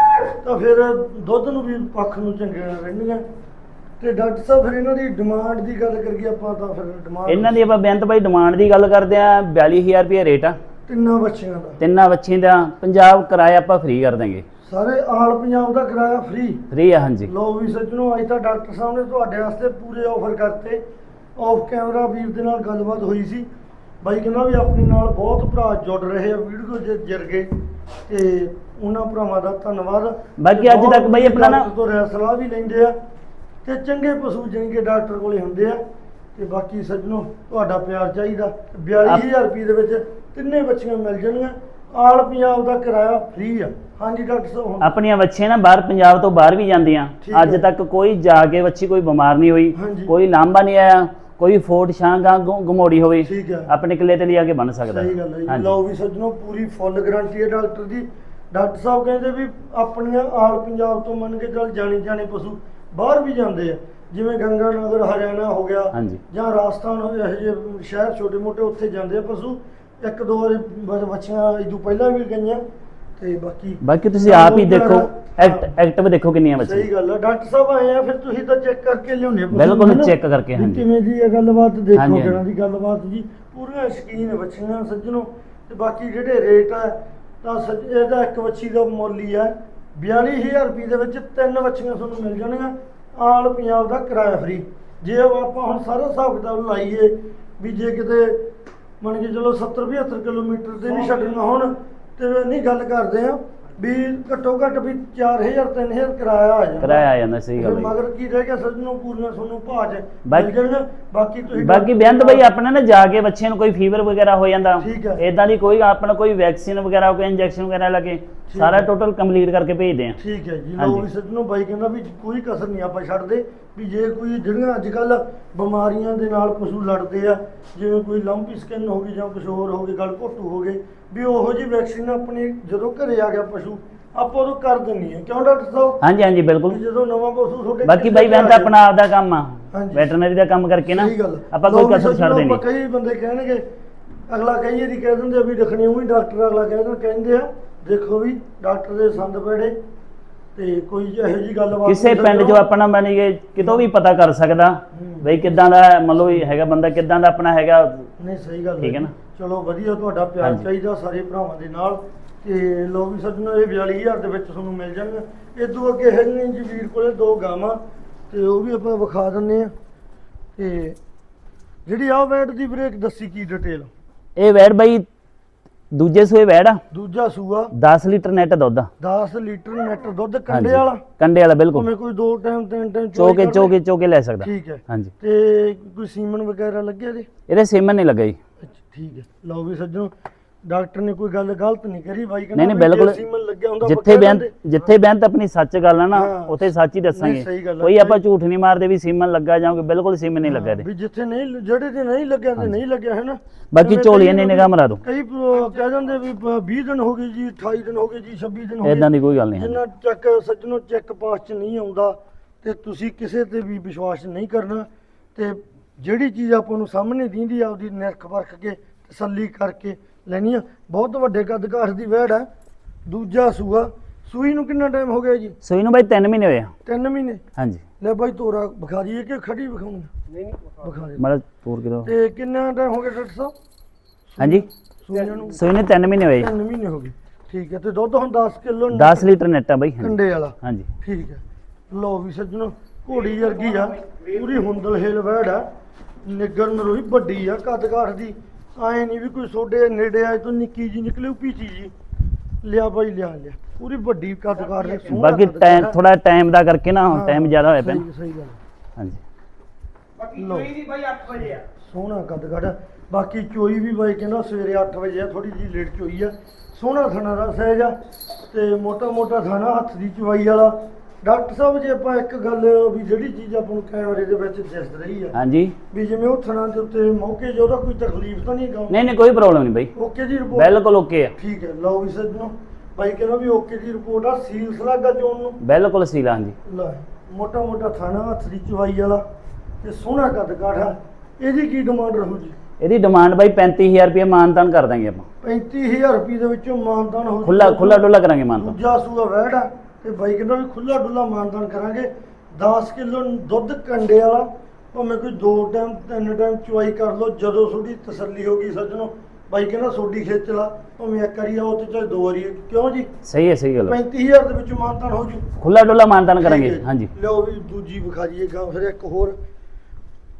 Speaker 1: ਤਾਂ ਫਿਰ ਦੁੱਧ ਨੂੰ ਵੀ ਪੱਖ ਨੂੰ ਚੰਗੀਆਂ ਰਹਿੰਦੀਆਂ। ਤੇ ਡਾਕਟਰ ਸਾਹਿਬ ਫਿਰ ਇਹਨਾਂ ਦੀ ਡਿਮਾਂਡ ਦੀ ਗੱਲ ਕਰੀਏ ਆਪਾਂ ਤਾਂ ਫਿਰ ਡਿਮਾਂਡ
Speaker 2: ਇਹਨਾਂ ਦੀ ਆਪਾਂ ਬੇਅੰਤ ਬਾਈ ਡਿਮਾਂਡ ਦੀ ਗੱਲ ਕਰਦੇ ਆ 42000 ਰੁਪਏ ਰੇਟ ਆ।
Speaker 1: ਤਿੰਨਾਂ ਬੱਚਿਆਂ ਦਾ।
Speaker 2: ਤਿੰਨਾਂ ਬੱਚੀਆਂ ਦਾ ਪੰਜਾਬ ਕਿਰਾਇਆ ਆਪਾਂ ਫ੍ਰੀ ਕਰ ਦਾਂਗੇ
Speaker 1: ਸਾਰੇ ਆਲ ਪੰਜਾਬ ਦਾ ਕਿਰਾਇਆ ਫ੍ਰੀ
Speaker 2: ਫ੍ਰੀ ਆ ਹਾਂਜੀ।
Speaker 1: ਲਓ ਵੀ ਸੱਜਣੋ ਅੱਜ ਤਾਂ ਡਾਕਟਰ ਸਾਹਿਬ ਨੇ ਤੁਹਾਡੇ ਵਾਸਤੇ ਪੂਰੇ ਆਫਰ ਕਰਤੇ। ਆਫ ਕੈਮਰਾ ਵੀਰ ਦੇ ਨਾਲ ਗੱਲਬਾਤ ਹੋਈ ਸੀ। ਬਾਈ ਕਹਿੰਦਾ ਵੀ ਆਪਣੇ ਨਾਲ ਬਹੁਤ ਭਰਾ ਜੁੜ ਰਹੇ ਆ ਵੀਡੀਓ ਜੇ ਜਰ ਗਏ ਤੇ ਉਹਨਾਂ ਭਰਾਵਾਂ ਦਾ ਧੰਨਵਾਦ।
Speaker 2: ਬਾਕੀ ਅੱਜ ਤੱਕ ਬਾਈ ਆਪਣਾ ਨਾ-
Speaker 1: ਤੋਂ ਸਲਾਹ ਵੀ ਲੈਂਦੇ ਆ ਤੇ ਚੰਗੇ ਪਸ਼ੂ ਜਾਣੀ ਕਿ ਡਾਕਟਰ ਕੋਲੇ ਹੁੰਦੇ ਆ ਤੇ ਬਾਕੀ ਸੱਜਣੋ ਤੁਹਾਡਾ ਪਿਆਰ ਚਾਹੀਦਾ। 42000 ਰੁਪਏ ਦੇ ਵਿੱਚ ਤਿੰਨੇ ਬੱਚੀਆਂ ਮਿਲ ਜਾਣਗੀਆਂ ਆਲ ਪੰਜਾਬ ਦਾ ਕਿਰਾਇਆ ਫ੍ਰੀ ਆ। ਹਾਂਜੀ ਡਾਕਟਰ ਸਾਹਿਬ
Speaker 2: ਆਪਣੀਆਂ ਬੱਚੀਆਂ ਨਾ ਬਾਹਰ ਪੰਜਾਬ ਤੋਂ ਬਾਹਰ ਵੀ ਜਾਂਦੀਆਂ। ਅੱਜ। ਤੱਕ ਕੋਈ ਜਾ ਕੇ ਬੱਚੀ ਕੋਈ ਬਿਮਾਰ ਨਹੀਂ ਹੋਈ। ਕੋਈ ਲਾਂਭਾ ਨਹੀਂ ਆਇਆ। ਕੋਈ ਫੋਟ ਛਾਂਗਾ ਗਮੋੜੀ ਹੋਵੇ
Speaker 1: ਠੀਕ ਹੈ।
Speaker 2: ਆਪਣੇ ਕਿੱਲੇ ਤੇ ਲਿਆ ਕੇ ਬਣ ਸਕਦਾ।
Speaker 1: ਸਹੀ ਗੱਲ ਹੈ ਜੀ।
Speaker 2: ਹਾਂਜੀ।
Speaker 1: ਲਓ ਵੀ ਸੱਜਣੋ ਪੂਰੀ ਫੁੱਲ ਗਾਰੰਟੀ ਹੈ ਡਾਕਟਰ ਦੀ। ਡਾਕਟਰ ਸਾਹਿਬ ਕਹਿੰਦੇ ਵੀ ਆਪਣੀਆਂ ਆਲ ਪੰਜਾਬ ਤੋਂ ਮੰਨ ਕੇ ਚੱਲ ਜਾਣੀ ਜਾਣੇ ਪਸ਼ੂ ਬਾਹਰ ਵੀ ਜਾਂਦੇ ਆ। ਜਿਵੇਂ ਗੰਗਾ ਨਗਰ ਹਰਿਆਣਾ ਹੋ ਗਿਆ
Speaker 2: ਹਾਂਜੀ।
Speaker 1: ਜਾਂ ਰਾਜਸਥਾਨ ਹੋ ਇਹੋ ਜਿਹੇ ਸ਼ਹਿਰ ਛੋਟੇ ਮੋਟੇ ਉੱਥੇ ਜਾਂਦੇ ਆ ਪਸ਼ੂ। ਇੱਕ ਦੋ ਵਾਰੀ ਬ- ਬੱਚੀਆਂ ਇਦੋਂ ਪਹਿਲਾਂ ਵੀ ਗਈਆਂ। ਤੇ ਬਾਕੀ
Speaker 2: ਬਾਕੀ ਤੁਸੀਂ ਆਪ ਹੀ ਦੇਖੋ ਐਕਟ ਐਕਟਿਵ ਦੇਖੋ ਕਿੰਨੀਆਂ
Speaker 1: ਸਹੀ
Speaker 2: ਬੱਚੀਆਂ
Speaker 1: ਗੱਲ ਹੈ ਡਾਕਟਰ ਸਾਹਿਬ ਆਏ ਆ ਫਿਰ ਤੁਸੀਂ ਤਾਂ ਚੈੱਕ ਕਰਕੇ ਲਿਆਉਣੇ
Speaker 2: ਬਿਲਕੁਲ
Speaker 1: ਹੈ
Speaker 2: check ਕਰਕੇ, ਹਾਂਜੀ।
Speaker 1: ਕਿਵੇਂ ਦੀ ਇਹ ਗੱਲਬਾਤ ਦੇਖੋ
Speaker 2: ਹਾਂਜੀ।
Speaker 1: ਦੀ ਗੱਲਬਾਤ ਜੀ। ਪੂਰੀਆਂ ਸ਼ਕੀਨ ਬੱਚੀਆਂ ਸੱਜਣੋ। ਤੇ ਬਾਕੀ ਜਿਹੜੇ ਰੇਟ ਆ ਤਾਂ ਸੱਜ- ਇਹਦਾ ਇੱਕ ਬੱਚੀ ਦਾ ਮੁੱਲ ਹੀ ਆ। 42000 ਰੁਪਏ ਦੇ ਵਿੱਚ ਤਿੰਨ ਬੱਚੀਆਂ ਤੁਹਾਨੂੰ ਮਿਲ ਜਾਣਗੀਆਂ। ਆਲ ਪੰਜਾਬ ਦਾ ਕਿਰਾਇਆ ਫ੍ਰੀ ਜੇ ਉਹ ਆਪਾਂ ਹੁਣ ਸਾਰਾ ਹਿਸਾਬ ਕਿਤਾਬ ਲਾਈਏ ਵੀ ਜੇ ਕਿਤੇ ਮੰਨ ਕੇ ਚਲੋ 70 75 ਕਿਲੋਮੀਟਰ ਤੇ ਵੀ ਛੱਡਣਾ ਹੁਣ ਤੇ ਨਹੀਂ ਗੱਲ ਕਰਦੇ ਆ ਵੀ ਘੱਟੋ ਘੱਟ ਵੀ 4000 3000 ਕਿਰਾਇਆ ਆ ਜਾਂਦਾ।
Speaker 2: ਕਿਰਾਇਆ ਆ ਜਾਂਦਾ ਸਹੀ ਗੱਲ ਹੈ
Speaker 1: ਮਗਰ ਕੀ ਰਹਿ ਗਿਆ ਸੱਜਣੋਂ ਪੂਰੀਆਂ ਤੁਹਾਨੂੰ ਭਾਜ
Speaker 2: ਬਾਕੀ-
Speaker 1: ਮਿਲ ਜਾਣਗੀਆਂ ਬਾਕੀ ਤੁਸੀਂ
Speaker 2: ਬਾਕੀ ਬੇਅੰਤ ਬਈ ਆਪਣਾ ਨਾ ਜਾ ਕੇ ਬੱਚੇ ਨੂੰ ਕੋਈ ਫੀਵਰ ਵਗੈਰਾ ਹੋ ਜਾਂਦਾ। ਇਦਾਂ ਦੀ ਕੋਈ ਆਪਣਾ ਕੋਈ ਵੈਕਸੀਨ ਵਗੈਰਾ ਕੋਈ ਇੰਜੈਕਸ਼ਨ ਵਗੈਰਾ ਲੱਗੇ ਸਾਰਾ। ਟੋਟਲ ਕੰਪਲੀਟ ਕਰਕੇ ਭੇਜਦੇ ਆ।
Speaker 1: ਠੀਕ ਹੈ ਜੀ। ਲੋ ਵੀ ਸੱਜਣੋਂ ਬਾਈ ਕਹਿੰਦਾ ਵੀ ਕੋਈ ਕਸਰ ਨਹੀਂ ਆਪਾਂ ਛੱਡਦੇ ਵੀ ਜੇ ਕੋਈ ਜਿਹੜੀਆਂ ਅੱਜ ਕੱਲ ਬਿਮਾਰੀਆਂ ਦੇ ਨਾਲ ਪਸ਼ੂ ਲੜਦੇ ਆ ਜਿਵੇਂ ਕੋਈ ਲੰਪੀ ਸਕਿਨ ਹੋ ਗਈ ਜਾਂ ਕੁਝ ਹੋਰ ਹੋ ਗਈ ਗਲ ਘੋਟੂ ਹੋ ਗਏ ਵੀ ਉਹੋ ਜੀ ਵੈਕਸੀਨ ਆਪਣੀ ਜਦੋਂ ਘਰੇ ਆ ਗਿਆ ਪਸ਼ੂ ਆਪਾਂ ਉਦੋਂ ਕਰ ਦਿੰਨੀ ਹੈ। ਕਿਉਂ ਡਾਕਟਰ ਸਾਹਿਬ?
Speaker 2: ਹਾਂਜੀ ਹਾਂਜੀ ਬਿਲਕੁਲ।
Speaker 1: ਜਦੋਂ ਨਵਾਂ ਪਸ਼ੂ ਤੁਹਾਡੇ
Speaker 2: ਬਾਕੀ ਬਾਈ ਬੇਅੰਤ
Speaker 1: ਗਿਆ-
Speaker 2: ਆਪਣਾ ਆਪਦਾ ਕੰਮ ਆ।
Speaker 1: ਹਾਂਜੀ।
Speaker 2: ਵੈਟਰਨਰੀ ਦਾ ਕੰਮ ਕਰਕੇ ਨਾ
Speaker 1: ਸਹੀ ਗੱਲ।
Speaker 2: ਆਪਾਂ ਕੋਈ ਕਸਰ ਛੱਡਦੇ
Speaker 1: ਆਪਾਂ
Speaker 2: ਨਹੀਂ।
Speaker 1: ਕਈ ਬੰਦੇ ਕਹਿਣਗੇ ਅਗਲਾ ਕਈ ਵਾਰੀ ਕਹਿ ਦਿੰਦੇ ਆ ਵੀ ਰੱਖਣੀ ਉਹੀ ਡਾਕਟਰ ਅਗਲਾ ਕਹਿੰਦਾ ਕਹਿੰਦੇ ਆ ਦੇਖੋ ਵੀ ਡਾਕਟਰ ਦੇ ਸੰਦ ਪੜੇ ਤੇ ਕੋਈ ਇਹੋ ਜੀ ਗੱਲਬਾਤ
Speaker 2: ਕਿਸੇ
Speaker 1: ਨਹੀਂ
Speaker 2: ਪਿੰਡ 'ਚ। ਆਪਣਾ ਮੰਨ ਕੇ ਕਿਤੋਂ ਵੀ ਪਤਾ ਕਰ ਸਕਦਾ
Speaker 1: ਹੂੰ।
Speaker 2: ਬਈ ਕਿੱਦਾਂ ਦਾ ਮਤਲਬ ਹੈਗਾ ਬੰਦਾ ਕਿੱਦਾਂ ਦਾ ਆਪਣਾ ਹੈਗਾ।
Speaker 1: ਨਹੀਂ ਸਹੀ ਗੱਲ
Speaker 2: ਠੀਕ ਹੈ ਨਾ?
Speaker 1: ਚਲੋ ਵਧੀਆ ਤੁਹਾਡਾ ਪਿਆਰ
Speaker 2: ਹਾਂਜੀ।
Speaker 1: ਚਾਹੀਦਾ ਸਾਰੇ ਭਰਾਵਾਂ ਦੇ ਨਾਲ। ਤੇ ਲੋ ਵੀ ਸੱਜਣੋ ਇਹ 42000 ਦੇ ਵਿੱਚ ਤੁਹਾਨੂੰ ਮਿਲ ਜਾਣਗੇ। ਇਦੋਂ ਅੱਗੇ ਹੈਗੀਆਂ ਜੀ ਵੀਰ ਕੋਲੇ ਦੋ ਗਾਵਾਂ ਤੇ ਉਹ ਵੀ ਆਪਾਂ ਵਿਖਾ ਦਿੰਨੇ ਆ ਤੇ ਜਿਹੜੀ ਆ ਵੈਟ ਦੀ ਬ੍ਰੇਕ ਦੱਸੀ ਕੀ ਡਿਟੇਲ
Speaker 2: ਇਹ ਵੈੜ ਬਾਈ ਦੂਜੇ ਸੂਏ ਵੈੜ ਆ।
Speaker 1: ਦੂਜਾ ਸੂਆ।
Speaker 2: 10 ਲੀਟਰ ਨੈਟ ਦੁੱਧ ਆ।
Speaker 1: 10 ਲੀਟਰ ਨੈਟ ਦੁੱਧ ਕੰਡੇ ਵਾਲਾ?
Speaker 2: ਕੰਡੇ ਵਾਲਾ ਬਿਲਕੁਲ।
Speaker 1: ਭਾਵੇਂ ਕੋਈ ਦੋ ਟਾਈਮ ਤਿੰਨ ਟਾਈਮ
Speaker 2: ਚੋਕੇ ਚੋਕੇ ਚੋਕੇ ਲੈ ਸਕਦਾ।
Speaker 1: ਠੀਕ ਹੈ।
Speaker 2: ਹਾਂਜੀ।
Speaker 1: ਤੇ ਕੋਈ ਸੀਮਨ ਵਗੈਰਾ ਲੱਗਿਆ ਦੇ
Speaker 2: ਇਹਦੇ ਸੀਮਨ ਨਹੀਂ ਲੱਗਾ ਜੀ।
Speaker 1: ਠੀਕ ਹੈ। ਲਓ ਵੀ ਸੱਜਣੋ ਡਾਕਟਰ ਨੇ ਕੋਈ ਗੱਲ ਗਲਤ ਨਹੀਂ ਕਰੀ ਬਾਈ ਕਹਿੰਦਾ
Speaker 2: ਨਹੀਂ ਨਹੀਂ ਬਿਲਕੁਲ
Speaker 1: ਸੀਮਨ ਲੱਗਿਆ ਹੁੰਦਾ ਆਪਾਂ
Speaker 2: ਜਿੱਥੇ
Speaker 1: ਦਿੰਦੇ।
Speaker 2: ਜਿੱਥੇ ਬੇਅੰਤ ਆਪਣੀ ਸੱਚ ਗੱਲ ਆ ਨਾ
Speaker 1: ਹਾਂ।
Speaker 2: ਉੱਥੇ ਸੱਚ ਹੀ ਦੱਸਾਂਗੇ। ਕੋਈ ਆਪਾਂ ਝੂਠ ਨਹੀਂ ਮਾਰਦੇ ਵੀ ਸੀਮਨ ਲੱਗਾ ਜਾਓਗੇ ਬਿਲਕੁਲ ਸੀਮਨ ਨਹੀਂ ਲੱਗਾ
Speaker 1: ਹਾਂ, ਵੀ ਜਿੱਥੇ ਨਹੀਂ ਜਿਹੜੇ ਤੇ ਨਹੀਂ ਲੱਗਿਆ ਤੇ ਨਹੀਂ ਲੱਗਿਆ ਹੈ ਨਾ?
Speaker 2: ਬਾਕੀ ਝੋਲੀਆਂ ਦੀ ਨਿਗਾਹ ਮਰਾ ਦਿਓ।
Speaker 1: ਕਈ ਕਹਿ ਦਿੰਦੇ ਵੀ ਪ- 20 ਦਿਨ ਹੋ ਗਏ ਜੀ 28 ਦਿਨ ਹੋ ਗਏ ਜੀ 26 ਦਿਨ ਹੋ ਗਏ।
Speaker 2: ਇਦਾਂ ਦੀ ਕੋਈ ਗੱਲ ਨਹੀਂ ਹੈ
Speaker 1: ਜਿੰਨਾ ਚੱਕ ਸੱਜਣੋ ਚੈੱਕ ਪਾਸ ਚ ਨਹੀਂ ਆਉਂਦਾ ਤੇ ਤੁਸੀਂ ਕਿਸੇ ਤੇ ਵੀ ਵਿਸ਼ਵਾਸ ਨਹੀਂ ਕਰਨਾ ਤੇ ਜਿਹੜੀ ਚੀਜ਼ ਆਪਾਂ ਨੂੰ ਸਾਹਮਣੇ ਦੀਂਦੀ ਆ ਉਹਦੀ ਨਿਰਖ ਪਰਖ ਕੇ ਤਸੱਲੀ ਕਰਕੇ ਲੈਣੀ ਆ। ਬਹੁਤ ਵੱਡੇ ਕੱਦ ਕਾਠ ਦੀ ਵਹਿੜ ਹੈ ਦੂਜਾ ਸੂਆ ਸੂਈ ਨੂੰ ਕਿੰਨਾ ਟਾਈਮ ਹੋ ਗਿਆ ਜੀ?
Speaker 2: ਸੋਈ ਨੂੰ ਬਾਈ 3 ਮਹੀਨੇ ਹੋਏ ਆ।
Speaker 1: 3 ਮਹੀਨੇ?
Speaker 2: ਹਾਂਜੀ।
Speaker 1: ਲੈ ਬਾਈ ਤੋਰਾ ਵਿਖਾ ਦਈਏ ਕਿ ਖੜੀ ਵਿਖਾਉਣੀ ਨਹੀਂ ਨਹੀਂ ਵਿਖਾ ਦੇ
Speaker 2: ਮਾੜਾ ਤੋਰ ਕੇ ਦਿਓ।
Speaker 1: ਤੇ ਕਿੰਨਾ ਟਾਈਮ ਹੋ ਗਿਆ ਡਾਕਟਰ ਸਾਹਿਬ?
Speaker 2: ਹਾਂਜੀ।
Speaker 1: ਸੂਈਆਂ ਨੂੰ?
Speaker 2: ਸੋਈ ਨੂੰ 3 ਮਹੀਨੇ ਹੋਏ।
Speaker 1: 3 ਮਹੀਨੇ ਹੋ ਗਏ। ਠੀਕ ਹੈ ਤੇ ਦੁੱਧ ਹੁਣ 10 ਕਿਲੋ
Speaker 2: 10 ਲੀਟਰ ਨੈਟ ਆ ਬਾਈ। ਹਾਂਜੀ।
Speaker 1: ਕੰਡੇ ਵਾਲਾ।
Speaker 2: ਹਾਂਜੀ।
Speaker 1: ਠੀਕ ਹੈ ਲਓ ਵੀ ਸੱਜਣੋ ਘੋੜੀ ਵਰਗੀ ਆ। ਪੂਰੀ ਹੁੰਦਲ ਹਿਲ ਵੜ ਆ। ਨਿੱਗਰ ਨਰੋਈ ਵੱਡੀ ਆ ਕੱਦ ਕਾਠ ਦੀ ਆਏ ਨਹੀਂ ਵੀ ਕੋਈ ਸੋਡੇ ਨੇੜੇ ਆ ਤੋਂ ਨਿੱਕੀ ਜੀ ਨਿਕਲਿਓ ਪੀਚੀ ਜੀ ਲਿਆ ਬਾਈ ਲਿਆ ਲਿਆ ਪੂਰੀ ਵੱਡੀ ਕੱਦ ਕਾਠ ਦੀ ਸੋਹਣਾ
Speaker 2: ਬਾਕੀ
Speaker 1: ਕੱਦ
Speaker 2: ਟਾਈਮ
Speaker 1: ਕਾਠ।
Speaker 2: ਥੋੜਾ ਟਾਈਮ ਦਾ ਕਰਕੇ ਨਾ ਟਾਈਮ ਜ਼ਿਆਦਾ ਹੋਇਆ ਪਿਆ
Speaker 1: ਸਹੀ
Speaker 2: ਨਾ।
Speaker 1: ਸਹੀ ਗੱਲ
Speaker 2: ਹਾਂਜੀ
Speaker 3: ਬਾਕੀ
Speaker 1: ਲਓ।
Speaker 3: ਕੋਈ ਨਹੀਂ ਬਾਈ 8 ਵਜੇ ਆ
Speaker 1: ਸੋਹਣਾ ਕੱਦ ਕਾਠ ਆ। ਬਾਕੀ ਚੋਈ ਵੀ ਬਾਈ ਕਹਿੰਦਾ ਸਵੇਰੇ 8 ਵਜੇ ਆ ਥੋੜੀ ਜੀ ਲੇਟ ਚੋਈ ਆ ਸੋਹਣਾ ਥਣਾ ਦਾ ਸਹਿਜ ਆ ਤੇ ਮੋਟਾ ਮੋਟਾ ਥਾਣਾ ਹੱਥ ਦੀ ਚਵਾਈ ਵਾਲਾ ਡਾਕਟਰ ਸਾਹਿਬ ਜੇ ਆਪਾਂ ਇੱਕ ਗੱਲ ਵੀ ਜਿਹੜੀ ਚੀਜ਼ ਆਪਾਂ ਨੂੰ ਕੈਮਰੇ ਦੇ ਵਿੱਚ ਦਿਸ ਰਹੀ ਆ
Speaker 2: ਹਾਂਜੀ।
Speaker 1: ਵੀ ਜਿਵੇਂ ਉਹ ਥਣਾ ਦੇ ਉੱਤੇ ਮੌਕੇ 'ਚ ਉਹਦਾ ਕੋਈ ਤਕਲੀਫ ਤਾਂ ਨਹੀਂ ਗਾ
Speaker 2: ਨਹੀਂ ਨਹੀਂ ਕੋਈ ਪ੍ਰੋਬਲਮ ਨਹੀਂ ਬਾਈ।
Speaker 1: ਓਕੇ ਦੀ ਰਿਪੋਰਟ
Speaker 2: ਬਿਲਕੁਲ ਓਕੇ ਆ।
Speaker 1: ਠੀਕ ਹੈ ਲਓ ਵੀ ਸੱਜਣੋ ਬਾਈ ਕਹਿੰਦਾ ਵੀ ਓਕੇ ਦੀ ਰਿਪੋਰਟ ਆ ਸੀਲ ਸਲਾਗਾ ਚੋਣ ਨੂੰ।
Speaker 2: ਬਿਲਕੁਲ ਸੀਲ ਹਾਂਜੀ।
Speaker 1: ਲੈ ਮੋਟਾ ਮੋਟਾ ਥਾਣਾ ਹੱਥ ਦੀ ਚਵਾਈ ਵਾਲਾ ਤੇ ਸੋਹਣਾ ਕੱਦ ਕਾਠਾ ਇਹਦੀ ਕੀ ਡਿਮਾਂਡ ਰਹੂ ਜੀ?
Speaker 2: ਇਹਦੀ ਡਿਮਾਂਡ ਬਾਈ 35000 ਰੁਪਏ ਮਾਨਤਾਨ ਕਰ ਦਾਂਗੇ ਆਪਾਂ।
Speaker 1: 35000 ਰੁਪਏ ਦੇ ਵਿੱਚੋਂ ਮਾਨਦਾਨ ਹੋ
Speaker 2: ਖੁੱਲਾ ਖੁੱਲਾ ਡੁੱਲਾ ਕਰਾਂਗੇ ਮਾਨਤਾਨ।
Speaker 1: ਦੂਜਾ ਸੂਆ ਵੈੜ ਆ। ਤੇ ਬਾਈ ਕਹਿੰਦਾ ਵੀ ਖੁੱਲਾ ਡੁੱਲਾ ਮਾਨਦਾਨ ਕਰਾਂਗੇ। 10 ਕਿਲੋ ਦੁੱਧ ਕੰਡੇ ਵਾਲਾ ਭਾਵੇਂ ਕੋਈ ਦੋ ਟਾਈਮ ਤਿੰਨ ਟਾਈਮ ਚੁਆਈ ਕਰ ਲਓ ਜਦੋਂ ਤੁਹਾਡੀ ਤਸੱਲੀ ਹੋ ਗਈ ਸੱਜਣੋ। ਬਾਈ ਕਹਿੰਦਾ ਸੋਡੀ ਖੇਚ ਲਾ ਭਾਵੇਂ ਇੱਕ ਵਾਰੀ ਆਓ ਤੇ ਚਾਹੇ ਦੋ ਵਾਰੀ ਕਿਉਂ ਜੀ?
Speaker 2: ਸਹੀ ਹੈ ਸਹੀ ਗੱਲ ਹੈ।
Speaker 1: 35000 ਦੇ ਵਿੱਚੋਂ ਮਾਨਦਾਨ ਹੋ ਜੂ।
Speaker 2: ਖੁੱਲਾ ਡੁੱਲਾ
Speaker 1: ਠੀਕ ਹੈ
Speaker 2: ਕਰਾਂਗੇ। ਹਾਂਜੀ।
Speaker 1: ਲਿਓ ਵੀ ਦੂਜੀ ਵਿਖਾ ਦਈਏ ਗਾ ਫਿਰ ਇੱਕ ਹੋਰ।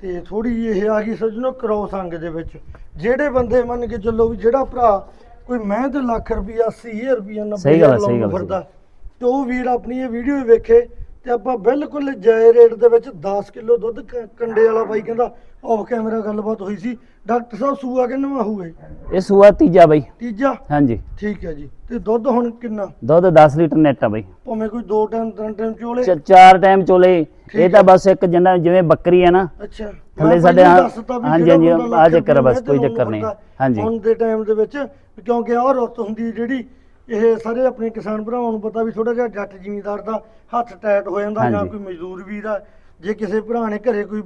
Speaker 1: ਤੇ ਥੋੜੀ ਜਿਹੀ ਇਹ ਆ ਗਈ ਸੱਜਣੋ ਕ੍ਰੋਸ ਅੰਗ ਦੇ ਵਿੱਚ। ਜਿਹੜੇ ਬੰਦੇ ਮੰਨ ਕੇ ਚੱਲੋ ਵੀ ਜਿਹੜਾ ਭਰਾ ਕੋਈ ਮਿਹਨਤ ਲੱਖ ਰੁਪਈਆ 80000 ਰੁਪਈਆ 90
Speaker 2: ਸਹੀ ਗੱਲ ਹੈ, ਸਹੀ ਗੱਲ ਹੈ,
Speaker 1: ਫਿਰਦਾ ਤੇ ਉਹ ਵੀਰ ਆਪਣੀ ਇਹ ਵੀਡੀਓ ਵੇਖੇ ਤੇ ਆਪਾਂ ਬਿਲਕੁਲ ਜਾਇ ਰੇਟ ਦੇ ਵਿੱਚ 10 ਕਿਲੋ ਦੁੱਧ ਕ- ਕੰਡੇ ਵਾਲਾ ਬਾਈ ਕਹਿੰਦਾ ਆਫ ਕੈਮਰਾ ਗੱਲਬਾਤ ਹੋਈ ਸੀ। ਡਾਕਟਰ ਸਾਹਿਬ ਸੂਆ ਕਿੰਨਾ ਹੋਊਗਾ ਜੀ?
Speaker 2: ਇਹ ਸੂਆ ਤੀਜਾ ਬਾਈ।
Speaker 1: ਤੀਜਾ?
Speaker 2: ਹਾਂਜੀ।
Speaker 1: ਠੀਕ ਹੈ ਜੀ। ਤੇ ਦੁੱਧ ਹੁਣ ਕਿੰਨਾ?
Speaker 2: ਦੁੱਧ 10 ਲੀਟਰ ਨੈਟ ਆ ਬਾਈ।
Speaker 1: ਭਾਵੇਂ ਕੋਈ ਦੋ ਟਾਈਮ ਤਿੰਨ ਟਾਈਮ ਚੋਲੇ?
Speaker 2: ਚ- ਚਾਰ ਟਾਈਮ ਚੋਲੇ। ਇਹ ਤਾਂ। ਬਸ ਇੱਕ ਜਿੰਨਾ ਜਿਵੇਂ ਬੱਕਰੀ ਹੈ ਨਾ।
Speaker 1: ਅੱਛਾ।
Speaker 2: ਥੱਲੇ
Speaker 1: ਮੈਂ
Speaker 2: ਸਾਡੇ
Speaker 1: ਪਹਿਲਾਂ
Speaker 2: ਹਾਂ-
Speaker 1: ਦੱਸਤਾ ਵੀ
Speaker 2: ਹਾਂਜੀ,
Speaker 1: ਜਿਹੜਾ
Speaker 2: ਹਾਂਜੀ,
Speaker 1: ਬੰਦਾ
Speaker 2: ਆਹ
Speaker 1: ਲੱਖ
Speaker 2: ਚੱਕਰ ਆ ਬਸ,
Speaker 1: ਰੁਪਏ
Speaker 2: ਕੋਈ
Speaker 1: ਮਿਹਨਤ
Speaker 2: ਚੱਕਰ ਨਹੀਂ।
Speaker 1: ਲਾਉਂਦਾ,
Speaker 2: ਹਾਂਜੀ।
Speaker 1: ਹੁਣ ਦੇ ਟਾਈਮ ਦੇ ਵਿੱਚ ਕਿਉਂਕਿ ਆਹ ਰੁੱਤ ਹੁੰਦੀ ਜਿਹੜੀ ਇਹ ਸਾਰੇ ਆਪਣੇ ਕਿਸਾਨ ਭਰਾਵਾਂ ਨੂੰ ਪਤਾ ਵੀ ਥੋੜਾ ਜਿਹਾ ਜੱਟ ਜ਼ਿਮੀਂਦਾਰ ਦਾ ਹੱਥ ਟੈਟ ਹੋ ਜਾਂਦਾ ਜਾਂ
Speaker 2: ਹਾਂਜੀ।
Speaker 1: ਕੋਈ ਮਜ਼ਦੂਰ ਵੀਰ ਆ ਜੇ ਕਿਸੇ ਭਰਾ ਨੇ ਘਰੇ ਕੋਈ